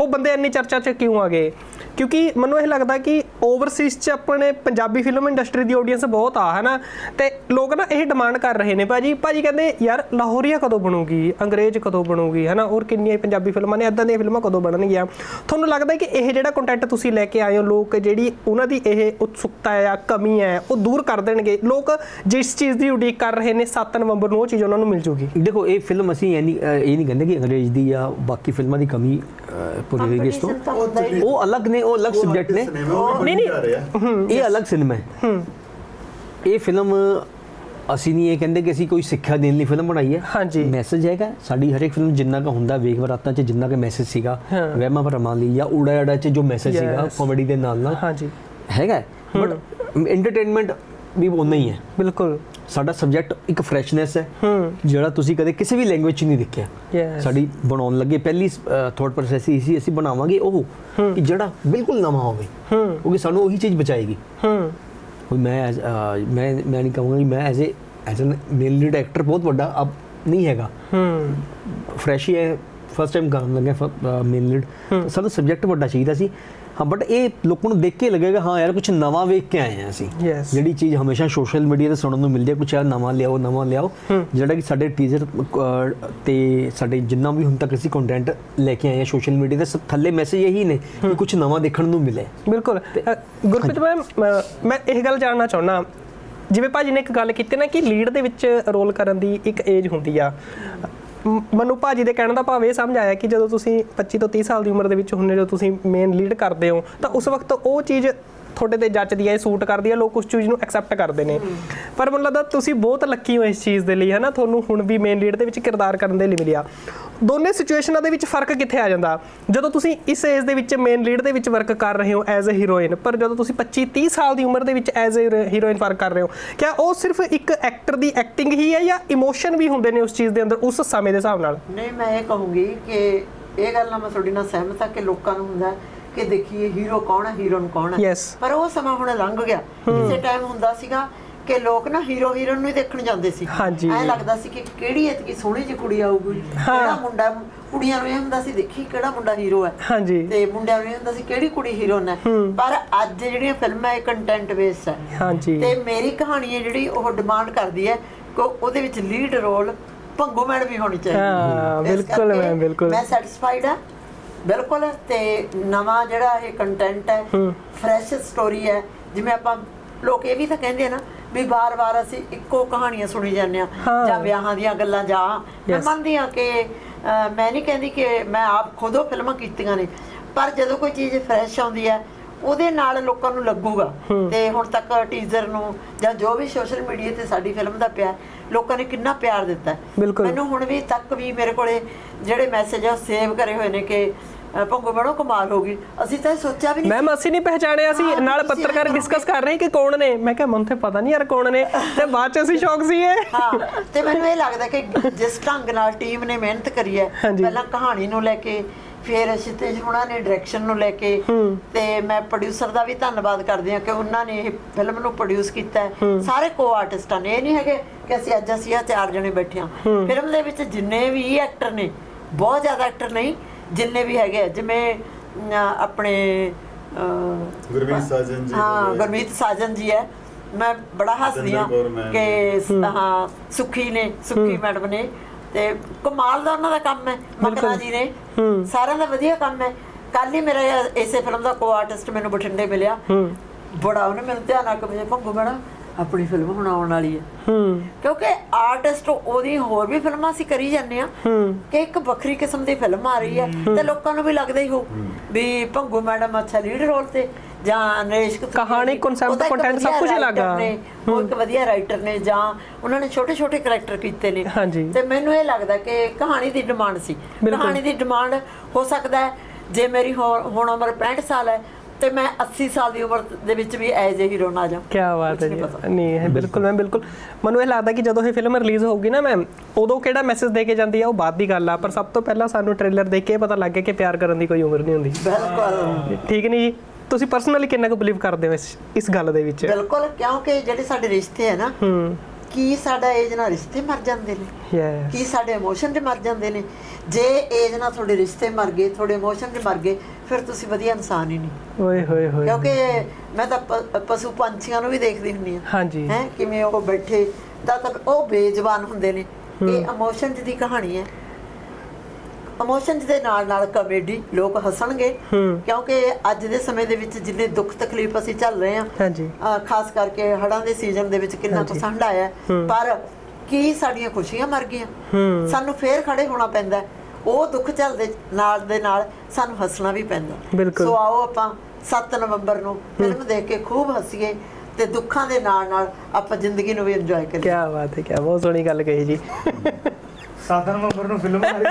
ਉਹ ਬੰਦੇ ਇੰਨੀ ਚਰਚਾ 'ਚ ਕਿਉਂ ਆ ਗਏ? ਕਿਉਂਕਿ ਮੈਨੂੰ ਇਹ ਲੱਗਦਾ ਕਿ ਓਵਰਸੀਜ਼ 'ਚ ਆਪਣੇ ਪੰਜਾਬੀ ਫਿਲਮ ਇੰਡਸਟਰੀ ਦੀ ਆਡੀਅנס ਬਹੁਤ ਆ ਹਨਾ? ਤੇ ਲੋਕ ਨਾ ਇਹ ਡਿਮਾਂਡ ਕਰ ਰਹੇ ਨੇ ਭਾਜੀ। ਭਾਜੀ ਕਹਿੰਦੇ ਯਾਰ ਲਾਹੌਰੀਆ ਕਦੋਂ ਬਣੂਗੀ? ਅੰਗਰੇਜ਼ ਕਦੋਂ ਬਣੂਗੀ? ਹਨਾ? ਔਰ ਕਿੰਨੀਆਂ ਹੀ ਪੰਜਾਬੀ ਫਿਲਮਾਂ ਨੇ ਇਦਾਂ ਦੀਆਂ ਫਿਲਮਾਂ ਕਦੋਂ ਬਣਨਗੀਆਂ? ਤੁਹਾਨੂੰ ਲੱਗਦਾ ਹੈ ਕਿ ਇਹ ਜਿਹੜਾ ਕੰਟੈਂਟ ਤੁਸੀਂ ਲੈ ਕੇ ਆਏ ਹੋ ਲੋਕ ਜਿਹੜੀ ਉਹਨਾਂ ਦੀ ਇਹ ਉਤਸੁਕਤਾ ਹੈ ਜਾਂ ਕਮੀ ਹੈ ਉਹ ਦੂਰ ਕਰ ਦੇਣਗੇ? ਲੋਕ ਜਿਸ ਚੀਜ਼ ਦੀ ਉਡੀਕ ਕਰ ਰਹੇ ਨੇ 7 ਨਵੰਬਰ ਨੂੰ ਉਹ ਚੀਜ਼ ਉਹਨਾਂ ਨੂੰ ਮਿਲ ਜੂਗੀ। ਦੇਖੋ ਇਹ ਫਿਲਮ ਅਸੀਂ ਇਹ ਨਹੀਂ ਅਹ, ਇਹ ਨਹੀਂ ਕਹਿੰਦੇ ਕਿ ਅੰਗਰੇਜ਼ ਦੀ ਜਾਂ ਬਾਕੀ ਫਿਲਮਾਂ ਦੀ ਕਮੀ ਪੂਰੀ ਹੋਏਗੀ ਇਸ ਤੋਂ ਹੀ ਉਹ ਅਲੱਗ ਨੇ ਉਹ ਅਲੱਗ ਸਬਜੈਕਟ ਨੇ ਨਹੀਂ, ਨਹੀਂ। ਇਹ ਅਲੱਗ ਸਿਨੇਮਾ ਹੈ ਇਹ ਫਿਲਮ ਅਸੀਂ ਨਹੀਂ ਇਹ ਕਹਿੰਦੇ ਕਿ ਅਸੀਂ ਕੋਈ ਸਿੱਖਿਆ ਦੇਣ ਲਈ ਫਿਲਮ ਬਣਾਈ ਹੈ ਹਾਂਜੀ। ਮੈਸੇਜ ਹੈਗਾ ਸਾਡੀ ਹਰ ਇੱਕ ਫਿਲਮ ਜਿੰਨਾ ਕਾ ਹੁੰਦਾ ਵੇਖ ਬਰਾਤਾਂ 'ਚ ਜਿੰਨਾ ਕਾ ਮੈਸੇਜ ਸੀਗਾ। ਵਹਿਮਾਂ ਭਰਮਾਂ ਲਈ ਜਾਂ ਊੜਾ ਅੜਾ 'ਚ ਜੋ ਮੈਸੇਜ ਸੀਗਾ. ਕਾਮੇਡੀ ਦੇ ਨਾਲ ਨਾਲ ਹਾਂਜੀ ਹੈਗਾ ਬਟ ਐਂਟਰਟੇਨਮੈਂਟ ਵੀ ਉਨਾ ਹੀ ਹੈ ਬਿਲਕੁਲ ਸਾਡਾ ਸਬਜੈਕਟ ਇੱਕ ਫਰੈਸ਼ਨੈਸ ਹੈ ਜਿਹੜਾ ਤੁਸੀਂ ਕਦੇ ਕਿਸੇ ਵੀ ਲੈਂਗੁਏਜ 'ਚ ਨਹੀਂ ਦੇਖਿਆ। ਸਾਡੀ ਬਣਾਉਣ ਲੱਗੇ ਪਹਿਲੀ ਥੋਟ ਪ੍ਰੋਸੈਸ ਹੀ ਸੀ ਅਸੀਂ ਬਣਾਵਾਂਗੇ ਉਹ ਕਿ ਜਿਹੜਾ ਬਿਲਕੁਲ ਨਵਾਂ ਹੋਵੇ ਕਿਉਂਕਿ ਸਾਨੂੰ ਉਹੀ ਚੀਜ਼ ਬਚਾਏਗੀ। ਹੁਣ ਮੈਂ ਮੈਂ ਮੈਂ ਨਹੀਂ ਕਹੂੰਗਾ ਕਿ ਮੈਂ as a as an male lead actor ਬਹੁਤ ਵੱਡਾ ਅਬ ਨਹੀਂ ਹੈਗਾ। ਫਰੈਸ਼ ਹੀ ਹੈ ਫਸਟ ਟਾਈਮ ਕਰਨ ਲੱਗਿਆ ਮੇਲ ਲੀਡ ਸਾਨੂੰ ਸਬਜੈਕਟ ਵੱਡਾ ਚਾਹੀਦਾ ਸੀ। ਹਾਂ ਬਟ ਇਹ ਲੋਕਾਂ ਨੂੰ ਦੇਖ ਕੇ ਲੱਗੇਗਾ ਹਾਂ ਯਾਰ ਕੁਝ ਨਵਾਂ ਵੇਖ ਕੇ ਆਏ ਆ ਅਸੀਂ. ਜਿਹੜੀ ਚੀਜ਼ ਹਮੇਸ਼ਾ ਸੋਸ਼ਲ ਮੀਡੀਆ ਤੇ ਸੁਣਨ ਨੂੰ ਮਿਲਦੀ ਹੈ ਕੁਝ ਯਾਰ ਨਵਾਂ ਲਿਆਓ ਨਵਾਂ ਲਿਆਓ। ਜਿਹੜਾ ਕਿ ਸਾਡੇ ਟੀਜ਼ਰ ਤੇ ਸਾਡੇ ਜਿੰਨਾ ਵੀ ਹੁਣ ਤੱਕ ਅਸੀਂ ਕੰਟੈਂਟ ਲੈ ਕੇ ਆਏ ਆ ਸੋਸ਼ਲ ਮੀਡੀਆ ਤੇ ਸਭ ਥੱਲੇ ਮੈਸੇਜ ਇਹੀ ਨੇ ਕਿ ਕੁਝ ਨਵਾਂ ਦੇਖਣ ਨੂੰ ਮਿਲੇ। ਬਿਲਕੁਲ। ਗੁਰਪ੍ਰੀਤ ਮੈਮ ਮੈਂ ਇਹ ਗੱਲ ਜਾਣਨਾ ਚਾਹੁੰਦਾ ਜਿਵੇਂ ਭਾਜੀ ਨੇ ਇੱਕ ਗੱਲ ਕੀਤੀ ਨਾ ਕਿ ਲੀਡ ਦੇ ਵਿੱਚ ਰੋਲ ਕਰਨ ਦੀ ਇੱਕ ਏਜ ਹੁੰਦੀ ਆ। ਮੈਨੂੰ ਭਾਜੀ ਦੇ ਕਹਿਣ ਦਾ ਭਾਵ ਇਹ ਸਮਝ ਆਇਆ ਕਿ ਜਦੋਂ ਤੁਸੀਂ 25 ਤੋਂ 30 ਸਾਲ ਦੀ ਉਮਰ ਦੇ ਵਿੱਚ ਹੁੰਦੇ ਜਦੋਂ ਤੁਸੀਂ ਮੇਨ ਲੀਡ ਕਰਦੇ ਹੋ, ਤਾਂ ਉਸ ਵਕਤ ਉਹ ਚੀਜ਼ ਤੁਹਾਡੇ ਤੇ ਜੱਚਦੀ ਹੈ ਸੂਟ ਕਰਦੀ ਹੈ ਲੋਕ ਉਸ ਚੀਜ਼ ਨੂੰ ਐਕਸੈਪਟ ਕਰਦੇ ਨੇ। ਪਰ ਮੈਨੂੰ ਲੱਗਦਾ ਤੁਸੀਂ ਬਹੁਤ ਲੱਕੀ ਹੋ ਇਸ ਚੀਜ਼ ਦੇ ਲਈ ਹੈ ਤੁਹਾਨੂੰ ਹੁਣ ਵੀ ਮੇਨ ਲੀਡ ਦੇ ਵਿੱਚ ਕਿਰਦਾਰ ਕਰਨ ਦੇ ਲਈ ਮਿਲਿਆ। ਦੋਨੇ ਸਿਚੁਏਸ਼ਨਾਂ ਦੇ ਵਿੱਚ ਫ਼ਰਕ ਕਿੱਥੇ ਆ ਜਾਂਦਾ? ਜਦੋਂ ਤੁਸੀਂ ਇਸ ਏਜ ਦੇ ਵਿੱਚ ਮੇਨ ਲੀਡ ਦੇ ਵਿੱਚ ਵਰਕ ਕਰ ਰਹੇ ਹੋ ਐਜ਼ ਅ ਹੀਰੋਇਨ ਪਰ ਜਦੋਂ ਤੁਸੀਂ 25 30 ਸਾਲ ਦੀ ਉਮਰ ਦੇ ਵਿੱਚ ਐਜ਼ ਅ ਹੀਰੋਇਨ ਵਰਕ ਕਰ ਰਹੇ ਹੋ, ਕਿਆ ਉਹ ਸਿਰਫ ਇੱਕ ਐਕਟਰ ਦੀ ਐਕਟਿੰਗ ਹੀ ਹੈ ਜਾਂ ਇਮੋਸ਼ਨ ਵੀ ਹੁੰਦੇ ਨੇ ਉਸ ਚੀਜ਼ ਦੇ ਅੰਦਰ ਉਸ ਸਮੇਂ ਦੇ ਹਿਸਾਬ ਨਾਲ? ਨਹੀਂ, ਮੈਂ ਇਹ ਕਹੂੰਗੀ ਕਿ ਇਹ ਗੱਲ ਨਾਲ ਮੈਂ ਤੁਹਾਡੀ ਨਾਲ ਸਹਿਮਤ ਹਾਂ ਕਿ ਲੋਕਾਂ ਨੂੰ ਹੁੰਦਾ ਕਿ ਦੇਖੀਏ ਹੀਰੋ ਕੌਣ ਹੈ ਹੀਰੋਇਨ ਕੌਣ ਹੈ। Yes. ਪਰ ਉਹ ਸਮਾਂ ਹੁਣ ਲੰਘ ਗਿਆ। ਕਿਸੇ ਟਾਈਮ ਹੁੰਦਾ ਸੀਗਾ ਕਿ ਲੋਕ ਨਾ ਹੀਰੋ ਹੀਰੋਇਨ ਨੂੰ ਹੀ ਦੇਖਣ ਜਾਂਦੇ ਸੀ। ਹਾਂਜੀ। ਐ ਲੱਗਦਾ ਸੀ ਕਿ ਕਿਹੜੀ ਇਤਕੀ ਸੋਹਣੀ ਜਿਹੀ ਕੁੜੀ ਆਊਗੀ। ਕਿਹੜਾ ਮੁੰਡਾ ਕੁੜੀਆਂ ਨੂੰ ਇਹ ਹੁੰਦਾ ਸੀ ਦੇਖੀ ਕਿਹੜਾ ਮੁੰਡਾ ਹੀਰੋ ਹੈ। ਹਾਂਜੀ। ਤੇ ਮੁੰਡਿਆਂ ਨੂੰ ਇਹ ਹੁੰਦਾ ਸੀ ਕਿਹੜੀ ਕੁੜੀ ਹੀਰੋਇਨ ਹੈ। ਪਰ ਅੱਜ ਜਿਹੜੀਆਂ ਫਿਲਮਾਂ ਇਹ ਕੰਟੈਂਟ ਬੇਸ ਹੈ। ਹਾਂਜੀ। ਤੇ ਮੇਰੀ ਕਹਾਣੀ ਹੈ ਜਿਹੜੀ ਉਹ ਡਿਮਾਂਡ ਕਰਦੀ ਹੈ ਕਿ ਉਹਦੇ ਵਿੱਚ ਲੀਡ ਰੋਲ ਭੰਗੂ ਮੈਡਮ ਵੀ ਹੋਣੀ ਚਾਹੀਦੀ। ਹਾਂ, ਇਸ ਬਿਲਕੁਲ ਕਰਕੇ ma'am, ਬਿਲਕੁਲ। ਮੈਂ ਸੈਟੀਸਫਾਈਡ ਹਾਂ। ਬਿਲਕੁਲ ਤੇ ਨਵਾਂ ਜਿਹੜਾ ਇਹ ਕੰਟੈਂਟ ਹੈ ਫਰੈਸ਼ ਸਟੋਰੀ ਹੈ ਜਿਵੇਂ ਆਪਾਂ ਲੋਕ ਇਹ ਵੀ ਤਾਂ ਕਹਿੰਦੇ ਆ ਨਾ ਵੀ ਵਾਰ-ਵਾਰ ਅਸੀਂ ਇੱਕੋ ਕਹਾਣੀਆਂ ਸੁਣੀ ਜਾਂਦੇ ਆ। ਜਾਂ ਵਿਆਹਾਂ ਦੀਆਂ ਗੱਲਾਂ ਜਾਂ ਮੈਂ. ਮੰਨਦੀ ਹਾਂ ਕਿ ਮੈਂ ਨਹੀਂ ਕਹਿੰਦੀ ਕਿ ਮੈਂ ਆਪ ਖੁਦੋਂ ਫਿਲਮਾਂ ਕੀਤੀਆਂ ਨੇ ਪਰ ਜਦੋਂ ਕੋਈ ਚੀਜ਼ ਫਰੈਸ਼ ਆਉਂਦੀ ਹੈ ਉਹਦੇ ਨਾਲ ਲੋਕਾਂ ਨੂੰ ਲੱਗੂਗਾ ਤੇ ਹੁਣ ਤੱਕ ਟੀਜ਼ਰ ਨੂੰ ਜਾਂ ਜੋ ਵੀ ਸੋਸ਼ਲ ਮੀਡੀਆ ਤੇ ਸਾਡੀ ਫਿਲਮ ਦਾ ਪਿਆ ਲੋਕਾਂ ਨੇ ਕਿੰਨਾ ਪਿਆਰ ਦਿੱਤਾ। ਮੈਨੂੰ ਹੁਣ ਵੀ ਤੱਕ ਵੀ ਮੇਰੇ ਕੋਲੇ ਜਿਹੜੇ ਮੈਸੇਜ ਆ ਸੇਵ ਕਰੇ ਹੋਏ ਨੇ ਕਿ ਭੰਗੂ ਬੜੋ ਕਮਾਲ ਹੋ ਗਈ। ਅਸੀਂ ਤਾਂ ਇਹ ਸੋਚਿਆ ਵੀ ਨਹੀਂ ਮੈਮ ਅਸੀਂ ਨਹੀਂ ਪਹਿਚਾਣਿਆ ਸੀ। ਨਾਲ ਪੱਤਰਕਾਰ ਡਿਸਕਸ ਕਰ ਰਹੇ ਕਿ ਕੌਣ ਨੇ। ਮੈਂ ਕਿਹਾ ਮੈਨੂੰ ਤੇ ਪਤਾ ਨਹੀਂ ਯਾਰ ਕੌਣ ਨੇ। ਤੇ ਬਾਅਦ ਚ ਅਸੀਂ ਸ਼ੌਕ ਸੀਗੇ। ਹਾਂ ਤੇ ਮੈਨੂੰ ਇਹ ਲੱਗਦਾ ਕਿ ਜਿਸ ਢੰਗ ਨਾਲ ਟੀਮ ਨੇ ਮਿਹਨਤ ਕਰੀ ਹੈ। ਪਹਿਲਾਂ ਕਹਾਣੀ ਨੂੰ ਲੈ ਕੇ ਫਿਰ ਸ਼ਿਤੇਜ ਹੁਣਾਂ ਨੇ ਡਾਇਰੈਕਸ਼ਨ ਨੂੰ ਲੈ ਕੇ ਤੇ ਮੈਂ ਪ੍ਰੋਡਿਊਸਰ ਦਾ ਵੀ ਧੰਨਵਾਦ ਕਰਦੀ ਹਾਂ ਕਿ ਉਹਨਾਂ ਨੇ ਇਹ ਫਿਲਮ ਨੂੰ ਪ੍ਰੋਡਿਊਸ ਕੀਤਾ ਸਾਰੇ ਕੋ ਆਰਟਿਸਟਾਂ ਨੇ। ਇਹ ਨਹੀਂ ਹੈਗੇ ਕਿ ਅਸੀਂ ਅੱਜ ਅਸੀਂ ਆ ਚਾਰ ਜਣੇ ਬੈਠੇ ਹਾਂ। ਫਿਲਮ ਦੇ ਵਿੱਚ ਜਿੰਨੇ ਵੀ ਐਕਟਰ ਨੇ ਬਹੁਤ ਜ਼ਿਆਦਾ ਐਕਟਰ ਨਹੀਂ ਜਿੰਨੇ ਵੀ ਹੈਗੇ ਆ, ਜਿਵੇਂ ਆਪਣੇ ਗੁਰਮੀਤ ਸਾਜਨ ਜੀ ਹਾਂ। ਗੁਰਮੀਤ ਸਾਜਨ ਜੀ ਹੈ। ਮੈਂ ਬੜਾ ਹੱਸਦੀ ਹਾਂ ਕਿ ਹਾਂ। ਸੁਖੀ ਨੇ ਸੁਖੀ ਮੈਡਮ ਨੇ। ਤੇ ਕਮਾਲ ਦਾ ਉਹਨਾਂ ਦਾ ਕੰਮ ਹੈ ਮਕਨਾ ਜੀ ਨੇ। ਸਾਰਿਆਂ ਦਾ ਵਧੀਆ ਕੰਮ ਹੈ। ਕੱਲ ਹੀ ਮੇਰਾ ਇਸੇ ਫਿਲਮ ਦਾ ਕੋ ਆਰਟਿਸਟ ਮੈਨੂੰ ਬਠਿੰਡੇ ਮਿਲਿਆ। ਬੜਾ ਉਹਨੇ ਮੈਨੂੰ ਧਿਆਨ ਨਾਲ ਕਹੇ ਭੰਗੂ ਮੈਡਮ ਆਪਣੀ ਫਿਲਮ ਹੁਣ ਆਉਣ ਵਾਲੀ ਹੈ। ਹੂੰ। ਕਿਉਂਕਿ ਆਰਟਿਸਟ ਉਹਦੀ ਹੋਰ ਵੀ ਫਿਲਮਾਂ ਅਸੀਂ ਕਰੀ ਜਾਂਦੇ ਆ ਕਿ ਇੱਕ ਵੱਖਰੀ ਕਿਸਮ ਦੀ ਫਿਲਮ ਆ ਰਹੀ ਹੈ ਤੇ ਲੋਕਾਂ ਨੂੰ ਵੀ ਲੱਗਦਾ ਹੀ ਹੋ। ਵੀ ਭੰਗੂ ਮੈਡਮ ਅੱਛਾ ਲੀਡ ਰੋਲ ਤੇ ਜਾਂ ਨਰੇਸ਼ ਕਹਾਣੀ, ਇੱਕ content ਸਭ ਹੀ ਲੱਗਾ। ਉਹ ਇੱਕ ਵਧੀਆ ਰਾਈਟਰ ਨੇ ਜਾਂ ਉਹਨਾਂ ਨੇ ਛੋਟੇ ਛੋਟੇ ਕਰੈਕਟਰ ਕੀਤੇ ਨੇ। ਹਾਂਜੀ। ਤੇ ਮੈਨੂੰ ਇਹ ਲੱਗਦਾ ਕਿ ਕਹਾਣੀ ਦੀ ਡਿਮਾਂਡ ਸੀ। ਕਹਾਣੀ ਦੀ ਡਿਮਾਂਡ ਹੋ ਸਕਦਾ ਹੈ। ਜੇ ਮੇਰੀ ਹੁਣ ਉਮਰ 65 ਸਾਲ ਹੈ ਤੇ ਮੈਂ 80 ਸਾਲ ਦੀ ਉਮਰ ਦੇ ਵਿੱਚ ਵੀ ਐਜ ਹੀਰੋ ਨਾ ਜਾ ਕੀ ਬਾਤ ਹੈ ਜੀ। ਨਹੀਂ ਹੈ ਬਿਲਕੁਲ ਮੈਂ ਬਿਲਕੁਲ ਮੈਨੂੰ ਇਹ ਲੱਗਦਾ ਕਿ ਜਦੋਂ ਇਹ ਫਿਲਮ ਰਿਲੀਜ਼ ਹੋਊਗੀ ਨਾ ਮੈਮ ਉਦੋਂ ਕਿਹੜਾ ਮੈਸੇਜ ਦੇ ਕੇ ਜਾਂਦੀ ਆ ਉਹ ਬਾਅਦ ਦੀ ਗੱਲ ਆ ਪਰ ਸਭ ਤੋਂ ਪਹਿਲਾਂ ਸਾਨੂੰ ਟ੍ਰੇਲਰ ਦੇਖ ਕੇ ਪਤਾ ਲੱਗ ਗਿਆ ਕਿ ਪਿਆਰ ਕਰਨ ਦੀ ਕੋਈ ਉਮਰ ਨਹੀਂ ਹੁੰਦੀ। ਬਿਲਕੁਲ। ਠੀਕ ਨਹੀਂ ਜੀ? ਤੁਸੀਂ ਪਰਸਨਲੀ ਕਿੰਨਾ ਕੁ ਬਲੀਵ ਕਰਦੇ ਹੋ ਇਸ ਇਸ ਗੱਲ ਦੇ ਵਿੱਚ? ਬਿਲਕੁਲ ਕਿਉਂਕਿ ਜਿਹੜੇ ਸਾਡੇ ਰਿਸ਼ਤੇ ਹੈ ਨਾ ਹੂੰ। ਕੀ ਸਾਡਾ ਏਜ ਨਾਲ ਰਿਸ਼ਤੇ ਮਰ ਜਾਂਦੇ ਨੇ? ਯੈਸ ਕੀ ਸਾਡੇ ਇਮੋਸ਼ਨ ਤੇ ਮਰ ਜਾਂਦੇ ਨੇ? ਜੇ ਏਜ ਨਾਲ ਤੁਹਾਡੇ ਰਿਸ਼ਤੇ ਮਰ ਗਏ ਤੁਹਾਡੇ ਇਮੋਸ਼ਨ ਤੇ ਮਰ ਗਏ ਫਿਰ ਤੁਸੀਂ ਵਧੀਆ ਇਨਸਾਨ ਹੀ ਨਹੀਂ। ਓਏ ਹੋਏ ਹੋਏ ਕਿਉਂਕਿ ਮੈਂ ਤਾਂ ਪ- ਪਸ਼ੂ ਪੰਛੀਆਂ ਨੂੰ ਵੀ ਦੇਖਦੀ ਹੁੰਦੀ ਹਾਂ। ਹਾਂਜੀ। ਹੈ ਕਿਵੇਂ ਉਹ ਬੈਠੇ ਤਾਂ ਉਹ ਬੇਜ਼ਬਾਨ ਹੁੰਦੇ ਨੇ। ਇਹ ਇਮੋਸ਼ਨ ਦੀ ਕਹਾਣੀ ਹੈ। ਇਮੋਸ਼ਨ ਦੇ ਨਾਲ ਨਾਲ ਕਮੇਡੀ ਲੋਕ ਹੱਸਣਗੇ। ਕਿਉਂਕਿ ਅੱਜ ਦੇ ਸਮੇਂ ਦੇ ਵਿੱਚ ਜਿੰਨੇ ਦੁੱਖ ਤਕਲੀਫ ਅਸੀਂ ਚੱਲ ਰਹੇ ਹਾਂ ਖਾਸ ਕਰਕੇ ਹੜਾਂ ਦੇ ਸੀਜ਼ਨ ਦੇ ਵਿੱਚ ਕਿੰਨਾ ਕੁ ਸੰਡ ਆਇਆ। ਪਰ ਕੀ ਸਾਡੀਆਂ ਖੁਸ਼ੀਆਂ ਮਰ ਗਈਆਂ? ਸਾਨੂੰ ਫੇਰ ਖੜੇ ਹੋਣਾ ਪੈਂਦਾ। ਉਹ ਦੁੱਖ ਚੱਲਦੇ ਨਾਲ ਦੇ ਨਾਲ ਸਾਨੂੰ ਹੱਸਣਾ ਵੀ ਪੈਂਦਾ। ਸੋ ਆਓ ਆਪਾਂ 7 ਨਵੰਬਰ ਨੂੰ ਫਿਲਮ ਦੇਖ ਕੇ ਖੂਬ ਹੱਸੀਏ ਤੇ ਦੁੱਖਾਂ ਦੇ ਨਾਲ ਨਾਲ ਆਪਾਂ ਜ਼ਿੰਦਗੀ ਨੂੰ ਵੀ ਇੰਜੋਏ ਕੀ ਕਰੀਏ ਬਾਤ ਹੈ ਕੀ ਬਹੁਤ ਸੋਹਣੀ ਗੱਲ ਕਹੀ ਜੀ। 7 ਨਵੰਬਰ ਨੂੰ ਫਿਲਮ ਆ ਰਹੀ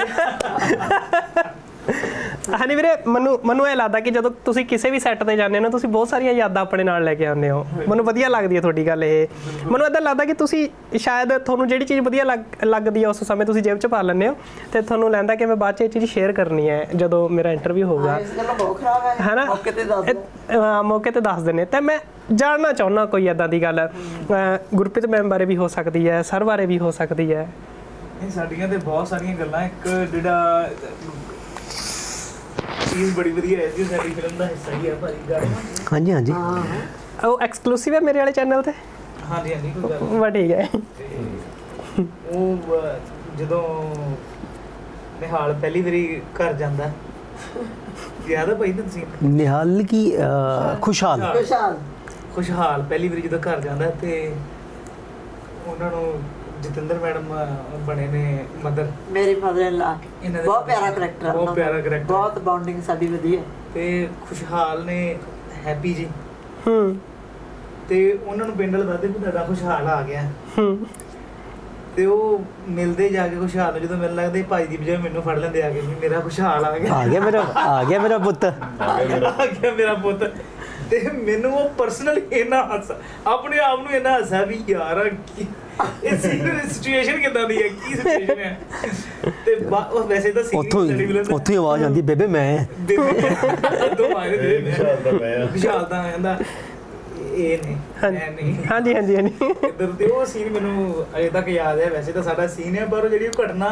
ਹੈ ਵੀਰੇ ਮੈਨੂੰ ਮੈਨੂੰ ਇਹ ਲੱਗਦਾ ਕਿ ਜਦੋਂ ਤੁਸੀਂ ਕਿਸੇ ਵੀ ਸੈੱਟ ਤੇ ਜਾਂਦੇ ਹੋ ਨਾ ਤੁਸੀਂ ਬਹੁਤ ਸਾਰੀਆਂ ਯਾਦਾਂ ਆਪਣੇ ਨਾਲ ਲੈ ਕੇ ਆਉਂਦੇ ਹੋ। ਮੈਨੂੰ ਵਧੀਆ ਲੱਗਦੀ ਹੈ ਤੁਹਾਡੀ ਗੱਲ ਇਹ। ਮੈਨੂੰ ਇਦਾਂ ਲੱਗਦਾ ਕਿ ਤੁਸੀਂ ਸ਼ਾਇਦ ਤੁਹਾਨੂੰ ਜਿਹੜੀ ਚੀਜ਼ ਵਧੀਆ ਲੱਗ- ਲੱਗਦੀ ਹੈ ਉਸ ਸਮੇਂ ਤੁਸੀਂ ਜੇਬ 'ਚ ਪਾ ਲੈਂਦੇ ਹੋ ਤੇ ਤੁਹਾਨੂੰ ਲੈਂਦਾ ਕਿ ਮੈਂ ਬਾਅਦ 'ਚ ਇਹ ਚੀਜ਼ ਸ਼ੇਅਰ ਕਰਨੀ ਹੈ ਜਦੋਂ ਮੇਰਾ ਇੰਟਰਵਿਊ ਹੋਊਗਾ। ਇਸ ਗੱਲੋਂ ਬਹੁਤ ਖਰਾਬ ਹੈ। ਹੈਨਾ? ਮੌਕੇ ਤੇ ਦੱਸ ਹਾਂ, ਮੌਕੇ ਤੇ ਦੱਸ ਦਿੰਨੇ ਤੇ ਮੈਂ ਜਾਣਨਾ ਚਾਹੁੰਦਾ ਕੋਈ ਇਦਾਂ ਦੀ ਗੱਲ। ਗੁਰਪ੍ਰੀਤ ਮੈਮ ਬਾਰੇ ਵੀ ਹੋ ਸਕਦੀ ਹੈ ਸਰ ਬਾਰੇ ਵੀ ਹੋ ਸਕਦੀ ਹੈ। ਇਹ ਸਾਡੀਆਂ ਤੇ ਬਹੁਤ ਸਾਰੀਆਂ ਗੱਲਾਂ ਇੱਕ ਜਿਹੜਾ ਚੀਜ਼ ਬੜੀ ਵਧੀਆ ਹੈ ਜੀ ਸਾਡੀ ਫਿਲਮ ਦਾ ਹਿੱਸਾ ਹੀ ਹੈ ਭਾਜੀ ਗੱਲ। ਹਾਂਜੀ ਹਾਂਜੀ। ਹਾਂ। ਉਹ ਐਕਸਕਲੂਸਿਵ ਹੈ ਮੇਰੇ ਵਾਲੇ ਚੈਨਲ ਤੇ? ਹਾਂਜੀ ਹਾਂਜੀ ਕੋਈ ਗੱਲ ਨਹੀਂ। ਵਾ ਠੀਕ ਹੈ। ਤੇ ਉਹ ਅਹ, ਜਦੋਂ ਨਿਹਾਲ ਪਹਿਲੀ ਵਾਰੀ ਘਰ ਜਾਂਦਾ ਯਾਦ ਹੈ ਭਾਈ ਤੁਹਾਨੂੰ ਸੀ ਨਿਹਾਲ ਕੀ ਖੁਸ਼ਹਾਲ। ਖੁਸ਼ਹਾਲ। ਖੁਸ਼ਹਾਲ ਪਹਿਲੀ ਵਾਰੀ ਜਦੋਂ ਘਰ ਜਾਂਦਾ ਤੇ ਉਹਨਾਂ ਨੂੰ ਜਤਿੰਦਰ ਮੈਡਮ ਬਣੇ ਨੇ ਮਦਰ ਮੇਰੀ ਮਦਰ ਇਨ ਲਾ ਇਹਨਾਂ ਦੇ ਬਹੁਤ ਪਿਆਰਾ ਕਰੈਕਟਰ ਹੈ ਬਹੁਤ। ਪਿਆਰਾ character। ਬਹੁਤ ਬੌਂਡਿੰਗ ਸਾਡੀ ਵਧੀਆ। ਤੇ ਖੁਸ਼ਹਾਲ ਨੇ ਹੈਪੀ ਜੀ। ਹੂੰ। ਤੇ ਉਹਨਾਂ ਨੂੰ ਪਿੰਡ ਲਦਾਦੇ ਵੀ ਤੁਹਾਡਾ ਖੁਸ਼ਹਾਲ ਆ ਗਿਆ। ਹੂੰ। ਤੇ ਉਹ ਮਿਲਦੇ ਜਾ ਕੇ ਖੁਸ਼ਹਾਲ ਨੂੰ। ਜਦੋਂ ਮਿਲਣ ਲੱਗਦੇ ਭਾਈ ਦੀ ਬਜਾਏ ਮੈਨੂੰ ਫੜ ਲੈਂਦੇ ਆ ਕੇ ਵੀ ਮੇਰਾ ਖੁਸ਼ਹਾਲ ਆ ਗਿਆ। ਆ ਗਿਆ ਮੇਰਾ ਆ ਗਿਆ ਮੇਰਾ ਪੁੱਤ। ਆ ਗਿਆ ਮੇਰਾ ਪੁੱਤ। ਤੇ ਮੈਨੂੰ ਉਹ ਪਰਸਨਲੀ ਇੰਨਾ ਹੱਸ ਆਪਣੇ ਆਪ ਨੂੰ ਇੰਨਾ ਹੱਸਾ ਵੀ ਯਾਰ ਇਹ ਸਿਚੁਏਸ਼ਨ ਕਿਦਾਂ ਦੀ ਹੈ? ਕੀ ਸਿਚੁਏਸ਼ਨ ਹੈ? ਤੇ ਵੈਸੇ ਤਾਂ ਉੱਥੋਂ ਉੱਥੋਂ ਹੀ ਆਵਾਜ਼ ਆਉਂਦੀ ਬੇਬੇ ਮੈਂ ਦੇ ਮਾਰੇ ਦੇ ਵਿਸ਼ਾਲ ਦਾ ਮੈਂ ਆ। ਵਿਸ਼ਾਲ ਦਾ ਕਹਿੰਦਾ ਇਹ ਨਹੀਂ। ਹਾਂਜੀ ਹਾਂਜੀ ਹਾਂਜੀ। ਇੱਧਰ ਤੇ ਉਹ ਸੀਨ ਮੈਨੂੰ ਅਜੇ ਤੱਕ ਯਾਦ ਹੈ। ਵੈਸੇ ਤਾਂ ਸਾਡਾ ਸੀਨ ਹੈ ਪਰ ਉਹ ਜਿਹੜੀ ਉਹ ਘਟਨਾ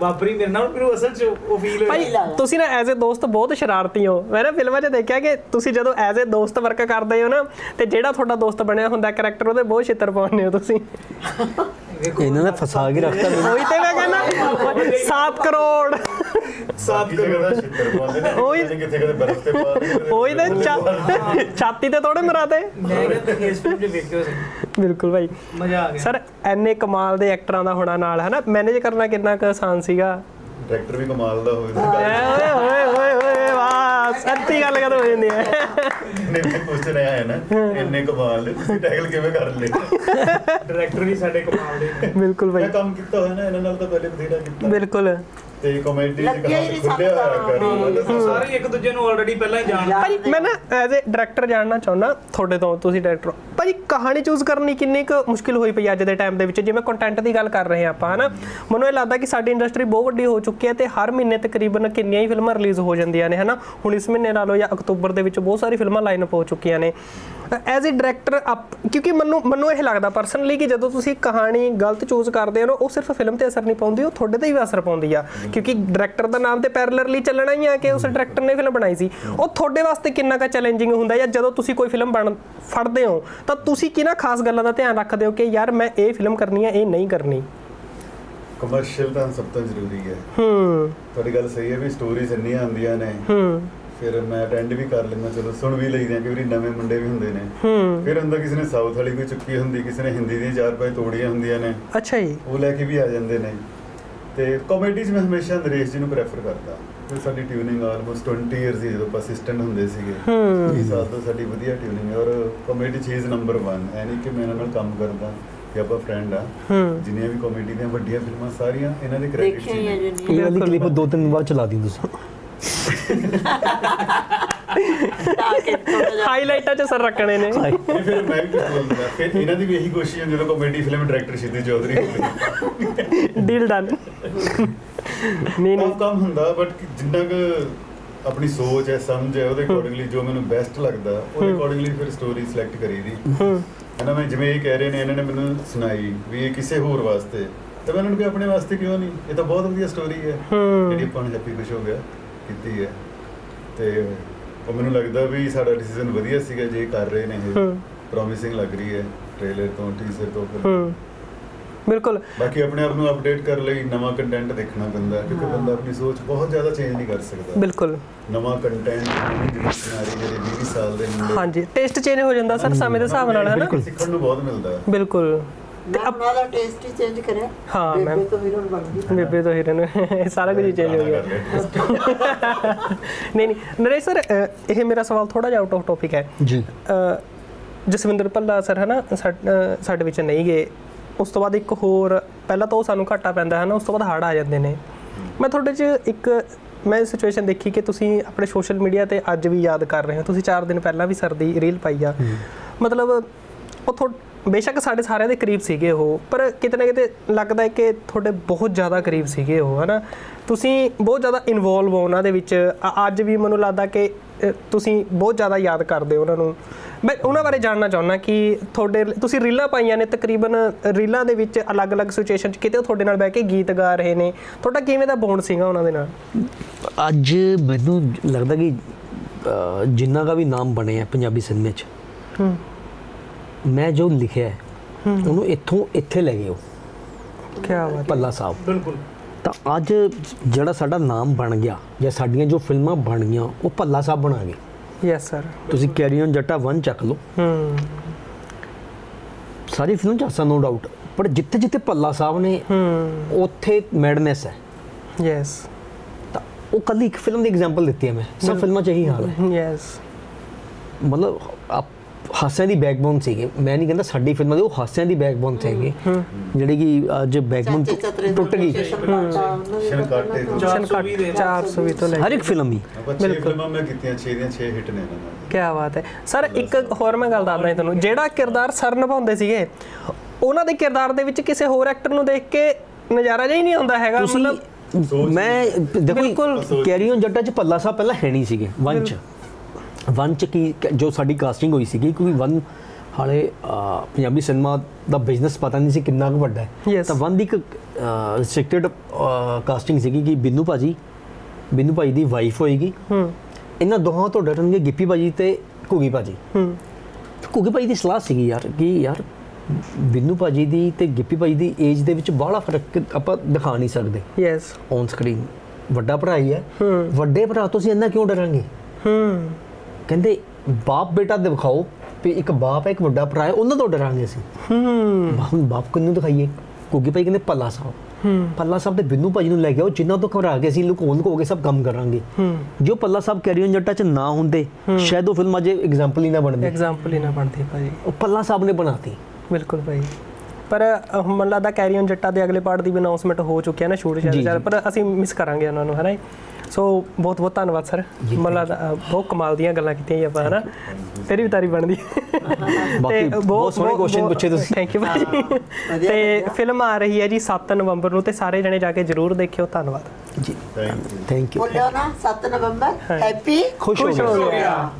ਵਾਪਰੀ ਮੇਰੇ ਨਾਲ, ਮੈਨੂੰ ਅਸਲ 'ਚ ਉਹ ਫੀਲ ਭਾਈ, ਤੁਸੀਂ ਨਾ ਐਜ਼ ਅ ਦੋਸਤ ਬਹੁਤ ਸ਼ਰਾਰਤੀ ਹੋ। ਮੈਂ ਨਾ ਫਿਲਮਾਂ 'ਚ ਦੇਖਿਆ ਕਿ ਤੁਸੀਂ ਜਦੋਂ ਐਜ਼ ਅ ਦੋਸਤ ਵਰਕ ਕਰਦੇ ਹੋ ਨਾ, ਤੇ ਜਿਹੜਾ ਤੁਹਾਡਾ ਦੋਸਤ ਬਣਿਆ ਹੁੰਦਾ ਕੈਰੈਕਟਰ ਉਹਦੇ ਬਹੁਤ ਛਿੱਤਰ ਪਾਉਂਦੇ ਹੋ ਤੁਸੀਂ। ਇਹਨਾਂ ਨੇ ਫਸਾ ਕੇ ਰੱਖਤਾ ਮੈਨੂੰ। ਉਹੀ ਤੇ ਮੈਂ ਕਹਿੰਦਾ 7 ਕਰੋੜ। ਸਾਥ ਬਾਕੀ ਜਗ੍ਹਾ ਦਾ ਛਿੱਤਰ ਪਾਉਂਦੇ ਨੇ। ਉਹੀ- ਕਿਤੇ ਕਿਤੇ ਕਿਤੇ ਬਰਫ਼ ਤੇ ਪਾ ਨੇ, ਉਹੀ ਤੇ ਛਾਤੀ ਤੇ ਥੋੜੇ ਮਰਾਤੇ ਮੈਂ ਕਿਹਾ ਤੁਸੀਂ ਇਸ ਫਿਲਮ 'ਚ ਵੇਖਿਓ ਸੀ। ਬਿਲਕੁਲ ਭਾਈ। ਮਜ਼ਾ ਆ ਗਿਆ। ਸਰ ਐਨੇ ਕਮਾਲ ਦੇ ਐਕਟਰਾਂ ਦਾ ਹੋਣਾ ਨਾਲ ਹਨਾ? ਮੈਨੇਜ ਕਰਨਾ ਕਿੰਨਾ ਕੁ ਆਸਾਨ ਸੀਗਾ। ਡਾਇਰੈਕਟਰ ਵੀ ਕਮਾਲ ਦਾ ਹੋਵੇ। ਓਏ ਓਏ। ਸੱਚੀ ਗੱਲ ਕਦੋਂ ਹੋ ਜਾਂਦੀ ਹੈ? ਨੇ ਮੈਂ ਪੁੱਛ ਰਿਹਾ ਹੈ ਨਾ ਇੰਨੇ ਕਮਾਲ ਨੇ ਤੁਸੀਂ ਟੈਕਲ ਕਿਵੇਂ ਕਰ ਲਏ? ਡਾਇਰੈਕਟਰ ਵੀ ਸਾਡੇ ਕਮਾਲ ਦੇ ਨੇ। ਬਿਲਕੁਲ ਮੈਂ ਭਾਈ ਕੰਮ ਕੀਤਾ ਹੋਇਆ ਨਾ ਇਹਨਾਂ ਨਾਲ ਤਾਂ ਪਹਿਲੇ ਬਥੇਰਾ ਕੀਤਾ। ਬਿਲਕੁਲ। ਤੇ ਕਾਮੇਡੀ ਲੱਗਿਆ ਹੀ ਚ ਨਹੀਂ ਖੁੱਲਿਆ ਹੋਇਆ ਸਾਨੂੰ ਕਰ ਸਾਰੇ ਇੱਕ ਦੂਜੇ ਨੂੰ ਆਲਰੇਡੀ ਪਹਿਲਾਂ ਹੀ ਜਾਣਦੇ ਭਾਜੀ ਮੈਂ ਨਾ ਐਜ਼ ਅ ਡਾਇਰੈਕਟਰ ਜਾਣਨਾ ਚਾਹੁੰਦਾ ਤੁਹਾਡੇ ਤੋਂ ਤੁਸੀਂ ਡਾਇਰੈਕਟਰ ਭਾਜੀ ਕਹਾਣੀ ਚੂਜ਼ ਕਰਨੀ ਕਿੰਨੀ ਕੁ ਮੁਸ਼ਕਿਲ ਹੋਈ ਪਈ ਅੱਜ ਦੇ ਟਾਈਮ ਦੇ ਵਿੱਚ? ਜਿਵੇਂ ਕੰਟੈਂਟ ਦੀ ਗੱਲ ਕਰ ਰਹੇ ਹਾਂ ਆਪਾਂ ਹਨਾ? ਮੈਨੂੰ ਇਹ ਲੱਗਦਾ ਕਿ ਸਾਡੀ ਇੰਡਸਟਰੀ ਬਹੁਤ ਵੱਡੀ ਹੋ ਚੁੱਕੀ ਹੈ ਤੇ ਹਰ ਮਹੀਨੇ ਤਕਰੀਬਨ ਕਿੰਨੀਆਂ ਹੀ ਫਿਲਮਾਂ ਰਿਲੀਜ਼ ਹੋ ਜਾਂਦੀਆਂ ਨੇ ਹਨਾ? ਹੁਣ ਇਸ ਮਹੀਨੇ ਲਾ ਲਓ ਜਾਂ ਅਕਤੂਬਰ ਦੇ ਵਿੱਚ ਬਹੁਤ ਸਾਰੀ ਫਿਲਮਾਂ ਲਾਈਨ ਅਪ ਹੋ ਚੁੱਕੀਆਂ ਨੇ। ਐਜ਼ ਅ ਡਾਇਰੈਕਟਰ ਕਿਉਂਕਿ ਮੈਨੂੰ ਮੈਨੂੰ ਇਹ ਲੱਗਦਾ ਪਰਸਨਲੀ ਕਿ ਜਦੋਂ ਤੁਸੀਂ ਕਹਾਣੀ ਗਲਤ ਚੂਜ਼ ਕਰਦੇ ਹੋ ਨਾ ਉਹ ਸਿਰਫ ਫਿਲਮ ਤੇ ਅਸਰ ਨਹੀਂ ਪਾਉਂਦੀ ਉਹ ਤੁਹਾਡੇ ਤੇ ਵੀ ਅਸਰ ਪਾਉਂਦੀ ਆ। ਕਿਉਂਕਿ ਡਾਇਰੈਕਟਰ ਦਾ ਨਾਮ ਤੇ ਪੈਰਲਰਲੀ ਚੱਲਣਾ ਹੀ ਆ ਕਿ ਉਸ ਡਾਇਰੈਕਟਰ ਨੇ ਫਿਲਮ ਬਣਾਈ ਸੀ। ਉਹ ਤੁਹਾਡੇ ਵਾਸਤੇ ਕਿੰਨਾ ਕਾ ਚੈਲੰਜਿੰਗ ਹੁੰਦਾ ਜਾਂ ਜਦੋਂ ਤੁਸੀਂ ਕੋਈ ਫਿਲਮ ਬਣ ਫੜਦੇ ਹੋ ਤਾਂ ਤੁਸੀਂ ਕਿਹਨਾਂ ਖਾਸ ਗੱਲਾਂ ਦਾ ਧਿਆਨ ਰੱਖਦੇ ਹੋ ਕਿ ਯਾਰ ਮੈਂ ਇਹ ਫਿਲਮ ਕਰਨੀ ਹੈ ਇਹ ਨਹੀਂ ਕਰਨੀ? ਕਮਰਸ਼ੀਅਲ ਤਾਂ ਸਭ ਤੋਂ ਜ਼ਰੂਰੀ ਹੈ। ਹੂੰ। ਤੁਹਾਡੀ ਗੱਲ ਸਹੀ ਹੈ ਵੀ ਸਟੋਰੀਜ਼ ਇੰਨੀਆਂ ਆਉਂਦੀਆਂ ਨੇ। ਹੂੰ। ਫਿਰ ਮੈਂ ਅਟੈਂਡ ਵੀ ਕਰ ਲੈਂਦਾ ਚਲੋ ਸੁਣ ਵੀ ਲਈਦੇ ਆ ਕਿ ਵੀ ਨਵੇਂ ਮੁੰਡੇ ਵੀ ਹੁੰਦੇ ਨੇ। ਹੂੰ। ਫਿਰ ਹੁੰਦਾ ਕਿਸੇ ਨੇ ਸਾਊਥ ਵਾਲੀ ਕੋਈ ਚੁੱਕੀ ਹੁੰਦੀ ਕਿਸੇ ਨੇ ਹਿੰਦੀ ਦੀ ਚਾਰ ਪੰਜ ਤੋੜੀਆਂ ਹੁੰਦੀਆਂ ਨੇ। ਅੱਛਾ ਜੀ। ਉਹ ਲੈ ਕੇ ਵੀ ਆ ਜਾਂਦੇ ਨੇ। ਤੇ ਕਾਮੇਡੀ 'ਚ ਮੈਂ ਹਮੇਸ਼ਾ ਨਰੇਸ਼ ਜੀ ਨੂੰ ਪ੍ਰੈਫਰ ਕਰਦਾ। ਕਿ ਸਾਡੀ ਟਿਊਨਿੰਗ ਆਲਮੋਸਟ 20 ਇਅਰਸ ਦੀ ਜਦੋਂ ਆਪਾਂ ਅਸਿਸਟੈਂਟ ਹੁੰਦੇ ਸੀਗੇ ਹੂੰ। 20 ਸਾਲ ਤੋਂ ਸਾਡੀ ਵਧੀਆ ਟਿਊਨਿੰਗ ਹੈ ਔਰ ਕਾਮੇਡੀ 'ਚ ਇਜ਼ ਨੰਬਰ 1 ਐ ਨਹੀਂ ਕਿ ਮੈਂ ਇਹਨਾਂ ਨਾਲ ਕੰਮ ਕਰਦਾ ਕਿ ਆਪਾਂ ਫਰੈਂਡ ਆ। ਜਿੰਨੀਆਂ ਵੀ ਕਾਮੇਡੀ ਦੀਆਂ ਵੱਡੀਆਂ ਫਿਲਮਾਂ ਸਾਰੀਆਂ ਇਹਨਾਂ ਦੇ ਕ੍ਰੈਡਿਟ ਦੇਖਿਆ ਹੀ ਹੈ ਨੇ। ਜਿੰਨੀ ਇਹ ਵਾਲੀ ਕਲਿੱਪ ਦੋ ਤਿੰਨ ਵਾਰ ਚਲਾ ਦੀ ਤੁਸੀਂ ਤਾਂ ਕਿ ਥੋੜਾ ਜਿਹਾ ਹਾਈਲਾਈਟਾਂ 'ਚ ਸਰ ਰੱਖਣੇ ਨੇ। ਇਹ ਫਿਰ ਮੈਂ ਵੀ ਕੁਝ ਬੋਲਦਾ ਫਿਰ ਇਹਨਾਂ ਦੀ ਵੀ ਇਹੀ ਕੋਸ਼ਿਸ਼ ਹੈ ਜਦੋਂ comedy film director Shiddi Chaudhary ਹੋਵੇ। ਡੀਲ ਡਨ ਨਹੀਂ ਨਹੀਂ ਕੰਮ ਕੰਮ ਹੁੰਦਾ ਬਟ ਜਿੰਨਾ ਕੁ ਆਪਣੀ ਸੋਚ ਹੈ ਸਮਝ ਹੈ ਉਹਦੇ ਅਕੋਰਡਿੰਗਲੀ ਜੋ ਮੈਨੂੰ ਬੈਸਟ ਲੱਗਦਾ ਉਹਦੇ ਅਕੋਰਡਿੰਗਲੀ ਫਿਰ ਸਟੋਰੀ ਸਿਲੈਕਟ ਕਰੀਦੀ ਹੂੰ। ਹਨਾ ਮੈਂ ਜਿਵੇਂ ਇਹ ਕਹਿ ਰਹੇ ਨੇ ਇਹਨਾਂ ਨੇ ਮੈਨੂੰ ਸੁਣਾਈ ਵੀ ਇਹ ਕਿਸੇ ਹੋਰ ਵਾਸਤੇ। ਤੇ ਮੈਂ ਉਹਨਾਂ ਨੂੰ ਕਿਹਾ ਆਪਣੇ ਵਾਸਤੇ ਕਿਉਂ ਨਹੀਂ? ਇਹ ਤਾਂ ਬਹੁਤ ਵਧੀਆ ਸਟੋਰੀ ਹੈ। ਹੂੰ। ਜਿਹੜੀ ਆਪਾਂ ਨੂੰ ਹੈਪੀ ਖੁਸ਼ ਹੋ ਗਿਆ। ਕੀਤੀ ਹੈ। ਤੇ ਉਹ ਮੈਨੂੰ ਲੱਗਦਾ ਵੀ ਸਾਡਾ ਡਿਸੀਜਨ ਵਧੀਆ ਸੀਗਾ ਜੇ ਕਰ ਰਹੇ ਨੇ ਇਹ। ਪ੍ਰੋਮਿਸਿੰਗ ਲੱਗ ਰਹੀ ਹੈ ਟ੍ਰੇਲਰ ਤੋਂ ਟੀਜ਼ਰ ਤੋਂ ਫਿਰ। ਬਿਲਕੁਲ। ਬਾਕੀ ਆਪਣੇ ਆਪ ਨੂੰ ਅਪਡੇਟ ਕਰਨ ਲਈ ਨਵਾਂ ਕੰਟੈਂਟ ਦੇਖਣਾ ਪੈਂਦਾ ਹੈ, ਕਿਉਂਕਿ ਬੰਦਾ ਆਪਣੀ ਸੋਚ ਬਹੁਤ ਜ਼ਿਆਦਾ ਚੇਂਜ ਨਹੀਂ ਕਰ ਸਕਦਾ। ਬਿਲਕੁਲ। ਨਵਾਂ ਕੰਟੈਂਟ ਸਿਨਾਰੀ ਜਿਹੜੇ 20 ਸਾਲ ਦੇ ਮੁੰਡੇ ਹਾਂਜੀ ਟੇਸਟ ਚੇਂਜ ਹੋ ਜਾਂਦਾ ਸਰ ਸਮੇਂ ਦੇ ਹਿਸਾਬ ਨਾਲ ਹੈ ਨਾ? ਸਿੱਖਣ ਨੂੰ ਬਹੁਤ ਮਿਲਦਾ ਹੈ। ਬਿਲਕੁਲ। ਉਹਨਾਂ ਦਾ ਟੇਸਟ ਹੀ ਚੇਂਜ ਕਰਿਆ। ਹਾਂ, ਬੇਬੇ ਮੈਂ- ਤੋਂ ਹੀਰੋਨ ਬਣ ਗਈ। ਬੇਬੇ ਤੋਂ ਹੀਰਨ ਸਾਰਾ ਕੁਝ ਚੇਂਜ ਹੋ ਗਿਆ। ਨਹੀਂ ਨਹੀਂ। ਨਰੇਸ਼ ਸਰ ਇਹ ਮੇਰਾ ਸਵਾਲ ਥੋੜਾ ਜਿਹਾ ਆਊਟ ਆਫ ਟੌਪਿਕ ਹੈ। ਜੀ। ਜਸਵਿੰਦਰ ਭੱਲਾ ਸਰ ਹਨਾ ਸਾਡੇ ਵਿੱਚ ਨਹੀਂ ਗਏ। ਉਸ ਤੋਂ ਬਾਅਦ ਇੱਕ ਹੋਰ ਪਹਿਲਾਂ ਤਾਂ ਉਹ ਸਾਨੂੰ ਘਾਟਾ ਪੈਂਦਾ ਹੈ ਨਾ ਉਸ ਤੋਂ ਬਾਅਦ ਹੜ ਆ ਜਾਂਦੇ ਨੇ। ਮੈਂ ਤੁਹਾਡੇ 'ਚ ਇੱਕ ਮੈਂ ਸਿਚੁਏਸ਼ਨ ਦੇਖੀ ਕਿ ਤੁਸੀਂ ਆਪਣੇ ਸੋਸ਼ਲ ਮੀਡੀਆ ਤੇ ਅੱਜ ਵੀ ਯਾਦ ਕਰ ਰਹੇ ਹੋ। ਤੁਸੀਂ 4 ਦਿਨ ਪਹਿਲਾਂ ਵੀ ਸਰ ਦੀ ਰੀਲ ਪਾਈ ਆ। ਮਤਲਬ ਉਹ ਬੇਸ਼ੱਕ ਸਾਡੇ ਸਾਰਿਆਂ ਦੇ ਕਰੀਬ ਸੀਗੇ ਉਹ ਪਰ ਕਿਤੇ ਨਾ ਕਿਤੇ ਲੱਗਦਾ ਹੈ ਕਿ ਤੁਹਾਡੇ ਬਹੁਤ ਜ਼ਿਆਦਾ ਕਰੀਬ ਸੀਗੇ ਉਹ ਹਨਾ? ਤੁਸੀਂ ਬਹੁਤ ਜ਼ਿਆਦਾ ਇਨਵੋਲਵ ਹੋ ਉਹਨਾਂ ਦੇ ਵਿੱਚ। ਅੱਜ ਵੀ ਮੈਨੂੰ ਲੱਗਦਾ ਕਿ ਤੁਸੀਂ ਬਹੁਤ ਜ਼ਿਆਦਾ ਯਾਦ ਕਰਦੇ ਹੋ ਉਹਨਾਂ ਨੂੰ। ਮੈਂ ਉਹਨਾਂ ਬਾਰੇ ਜਾਣਨਾ ਚਾਹੁੰਦਾ ਕਿ ਤੁਹਾਡੇ ਤੁਸੀਂ ਰੀਲਾਂ ਪਾਈਆਂ ਨੇ ਤਕਰੀਬਨ ਰੀਲਾਂ ਦੇ ਵਿੱਚ ਅਲੱਗ-ਅਲੱਗ ਸਿਚੁਏਸ਼ਨ 'ਚ ਕਿਤੇ ਤੁਹਾਡੇ ਨਾਲ ਬਹਿ ਕੇ ਗੀਤ ਗਾ ਰਹੇ ਨੇ। ਤੁਹਾਡਾ ਕਿਵੇਂ ਦਾ ਬੌਂਡ ਸੀਗਾ ਉਹਨਾਂ ਦੇ ਨਾਲ? ਅੱਜ ਮੈਨੂੰ ਲੱਗਦਾ ਕਿ ਜਿੰਨਾ ਦਾ ਵੀ ਨਾਮ ਬਣਿਆ ਪੰਜਾਬੀ ਸਿਨੇਮੇ 'ਚ ਹੂੰ। ਮੈਂ ਜੋ ਲਿਖਿਆ ਹੈ, ਉਹਨੂੰ ਇੱਥੋਂ ਇੱਥੇ ਲੈ ਗਏ ਉਹ। ਕੀ ਬਾਤ ਪੱਲਾ ਸਾਹਿਬ। ਬਿਲਕੁਲ। ਤਾਂ ਅੱਜ ਜਿਹੜਾ ਸਾਡਾ ਨਾਮ ਬਣ ਗਿਆ ਜਾਂ ਸਾਡੀਆਂ ਜੋ ਫਿਲਮਾਂ ਬਣ ਗਈਆਂ ਉਹ ਭੱਲਾ ਸਾਹਿਬ ਬਣਾ ਗਏ। ਯੈਸ ਸਰ ਤੁਸੀਂ ਕੈਰੀ ਔਨ ਜੱਟਾ 1 ਚੱਕ ਲਓ। ਹੂੰ। ਸਾਰੀ ਫਿਲਮ ਚ ਹਾਸਾ ਨੋ ਡਾਊਟ ਪਰ ਜਿੱਥੇ ਜਿੱਥੇ ਭੱਲਾ ਸਾਹਿਬ ਨੇ ਹੂੰ। ਉੱਥੇ ਮੈਡਨੈਸ ਹੈ। ਯੈਸ ਤਾਂ ਉਹ ਕੱਲੀ ਇੱਕ ਫਿਲਮ ਦੀ ਐਗਜ਼ਾਮਪਲ ਦਿੱਤੀ ਹੈ ਮੈਂ। ਸਭ ਫਿਲਮਾਂ ਚ ਇਹੀ ਹਾਲ ਹੈ। ਯੈਸ ਮਤਲਬ ਹਾਸਿਆਂ ਦੀ ਬੈਕਬੋਨ ਸੀਗੇ। ਮੈਂ ਨਹੀਂ ਕਹਿੰਦਾ ਸਾਡੀ ਫਿਲਮਾਂ ਦੇ ਉਹ ਹਾਸਿਆਂ ਦੀ ਬੈਕਬੋਨ ਸੀਗੇ। ਜਿਹੜੀ ਕਿ ਅੱਜ ਬੈਕਬੋਨ ਟੁੱਟ ਗਈ। ਸ਼ਨਕਾਟੇ ਤੋਂ ਸ਼ਨ ਕੱਟ 420 ਤੋਂ ਲੈ ਹਰ ਇੱਕ ਫਿਲਮ ਹੀ। ਆਪਾਂ 6 ਫਿਲਮਾਂ ਮੈਂ ਕੀਤੀਆਂ 6 ਦੀਆਂ 6 ਹਿੱਟ ਨੇ ਇਹਨਾਂ ਨਾਲ ਕੀ ਬਾਤ ਹੈ। ਸਰ ਇੱਕ ਹੋਰ ਮੈਂ ਗੱਲ ਦੱਸਦਾ ਤੁਹਾਨੂੰ। ਜਿਹੜਾ ਕਿਰਦਾਰ ਸਰ ਨਿਭਾਉਂਦੇ ਸੀਗੇ ਉਹਨਾਂ ਦੇ ਕਿਰਦਾਰ ਦੇ ਵਿੱਚ ਕਿਸੇ ਹੋਰ ਐਕਟਰ ਨੂੰ ਦੇਖ ਕੇ ਨਜ਼ਾਰਾ ਜਿਹਾ ਹੀ ਨਹੀਂ ਆਉਂਦਾ ਹੈਗਾ ਮਤਲਬ ਮੈਂ ਦੇਖੋ ਬਿਲਕੁਲ। ਕੈਰੀ ਔਨ ਜੱਟਾ ਚ ਪੱਲਾ ਸਾਹਿਬ ਪਹਿਲਾਂ ਹੈ ਨਹੀਂ ਸੀਗੇ ਵੰਚ ਵਨ ਚ ਕੀ ਜੋ ਸਾਡੀ ਕਾਸਟਿੰਗ ਹੋਈ ਸੀਗੀ ਕਿਉਂਕਿ ਵਨ ਹਾਲੇ ਪੰਜਾਬੀ ਸਿਨੇਮਾ ਦਾ ਬਿਜ਼ਨਸ ਪਤਾ ਨਹੀਂ ਸੀ ਕਿੰਨਾ ਕੁ ਵੱਡਾ ਹੈ. ਤਾਂ ਵਨ ਦੀ ਇੱਕ ਰਿਸਟ੍ਰਿਕਟਡ ਕਾਸਟਿੰਗ ਸੀਗੀ ਕਿ ਬਿੰਨੂ ਭਾਜੀ ਬਿੰਨੂ ਭਾਜੀ ਦੀ ਵਾਈਫ ਹੋਏਗੀ। ਹੂੰ। ਇਹਨਾਂ ਦੋਹਾਂ ਤੋਂ ਡਰਨਗੇ ਗਿੱਪੀ ਭਾਜੀ ਤੇ ਘੁੱਗੀ ਭਾਜੀ। ਹੂੰ। ਘੁੱਗੀ ਭਾਜੀ ਦੀ ਸਲਾਹ ਸੀਗੀ ਯਾਰ ਕਿ ਯਾਰ ਬਿੰਨੂ ਭਾਜੀ ਦੀ ਤੇ ਗਿੱਪੀ ਭਾਜੀ ਦੀ ਏਜ ਦੇ ਵਿੱਚ ਬਾਹਲਾ ਫ਼ਰਕ ਆਪਾਂ ਦਿਖਾ ਨਹੀਂ ਸਕਦੇ। ਯੈਸ ਔਨ ਸਕਰੀਨ ਵੱਡਾ ਭਰਾ ਹੀ। ਹੈ। ਵੱਡੇ ਭਰਾ ਤੋਂ ਅਸੀਂ ਇੰਨਾ ਕਿਉਂ ਡਰਾਂਗੇ? ਹੂੰ। ਕਹਿੰਦੇ ਬਾਪ ਬੇਟਾ ਦਿਖਾਓ ਵੀ ਇੱਕ ਬਾਪ ਹੈ ਇੱਕ ਵੱਡਾ ਭਰਾ ਹੈ ਉਹਨਾਂ ਤੋਂ ਡਰਾਂਗੇ ਅਸੀਂ। ਹੂੰ। ਬਾਪ ਕਿੰਨੂੰ ਦਿਖਾਈਏ? ਕੁੱਗੀ ਭਾਈ ਕਹਿੰਦੇ ਪੱਲਾ ਸਾਹਿਬ। ਪੱਲਾ ਸਾਹਿਬ ਤੇ ਬਿੰਨੂ ਭਾਜੀ ਨੂੰ ਲੈ ਕੇ ਆਓ ਜਿਨ੍ਹਾਂ ਤੋਂ ਘਬਰਾ ਕੇ ਅਸੀਂ ਲੁਕੋਣ ਲੁਕੋ ਕੇ ਸਭ ਕੰਮ ਕਰਾਂਗੇ। ਜੋ ਪੱਲਾ ਸਾਹਿਬ ਕੈਰੀਅਨ ਜੱਟਾ ਚ ਨਾ ਹੁੰਦੇ ਸ਼ਾਇਦ ਉਹ ਫਿਲਮ ਅਜੇ ਐਗਜ਼ਾਮਪਲ ਹੀ ਨਾ ਬਣਦੀ। ਐਗਜ਼ਾਮਪਲ ਹੀ ਨਾ ਬਣਦੀ ਭਾਜੀ। ਉਹ ਪੱਲਾ ਸਾਹਿਬ ਨੇ ਬਣਾਤੀ। ਬਿਲਕੁਲ ਭਾਈ ਪਰ ਮੈਨੂੰ ਲੱਗਦਾ ਕੈਰੀਅਨ ਜੱਟਾ ਦੇ ਅਗਲੇ ਪਾਰਟ ਦੀ ਵੀ ਅਨਾਉਂਸਮੈਂਟ ਹੋ ਚੁੱਕੀ ਹੈ ਨਾ ਸ਼ੂਟ ਸ਼ਾਇਦ। ਪਰ ਅਸੀਂ ਮਿਸ ਕਰਾਂਗੇ ਉਹਨਾਂ ਨੂੰ ਹਨਾ। ਸੋ ਬਹੁਤ ਬਹੁਤ ਧੰਨਵਾਦ ਸਰ ਮੈਨੂੰ ਲੱਗਦਾ ਅਹ, ਬਹੁਤ ਕਮਾਲ ਦੀਆਂ ਗੱਲਾਂ ਕੀਤੀਆਂ ਜੀ ਆਪਾਂ ਹਨਾ? ਤੇਰੀ ਵੀ ਤਾਰੀਫ ਬਣਦੀ। ਬਾਕੀ ਬਹੁਤ ਸੋਹਣੇ question ਪੁੱਛੇ ਤੁਸੀਂ। ਥੈਂਕ ਯੂ ਭਾਈ ਤੇ। ਫਿਲਮ ਆ ਰਹੀ ਹੈ ਜੀ 7 ਨਵੰਬਰ ਨੂੰ ਤੇ ਸਾਰੇ ਜਣੇ ਜਾ ਕੇ ਜਰੂਰ ਦੇਖਿਓ ਧੰਨਵਾਦ। ਜੀ। ਥੈਂਕ ਯੂ ਥੈਂਕ ਯੂ ਬੋਲਿਓ ਨਾ 7 ਨਵੰਬਰ। ਹੈਪੀ ਖੁਸ਼ ਹੋ ਗਿਆ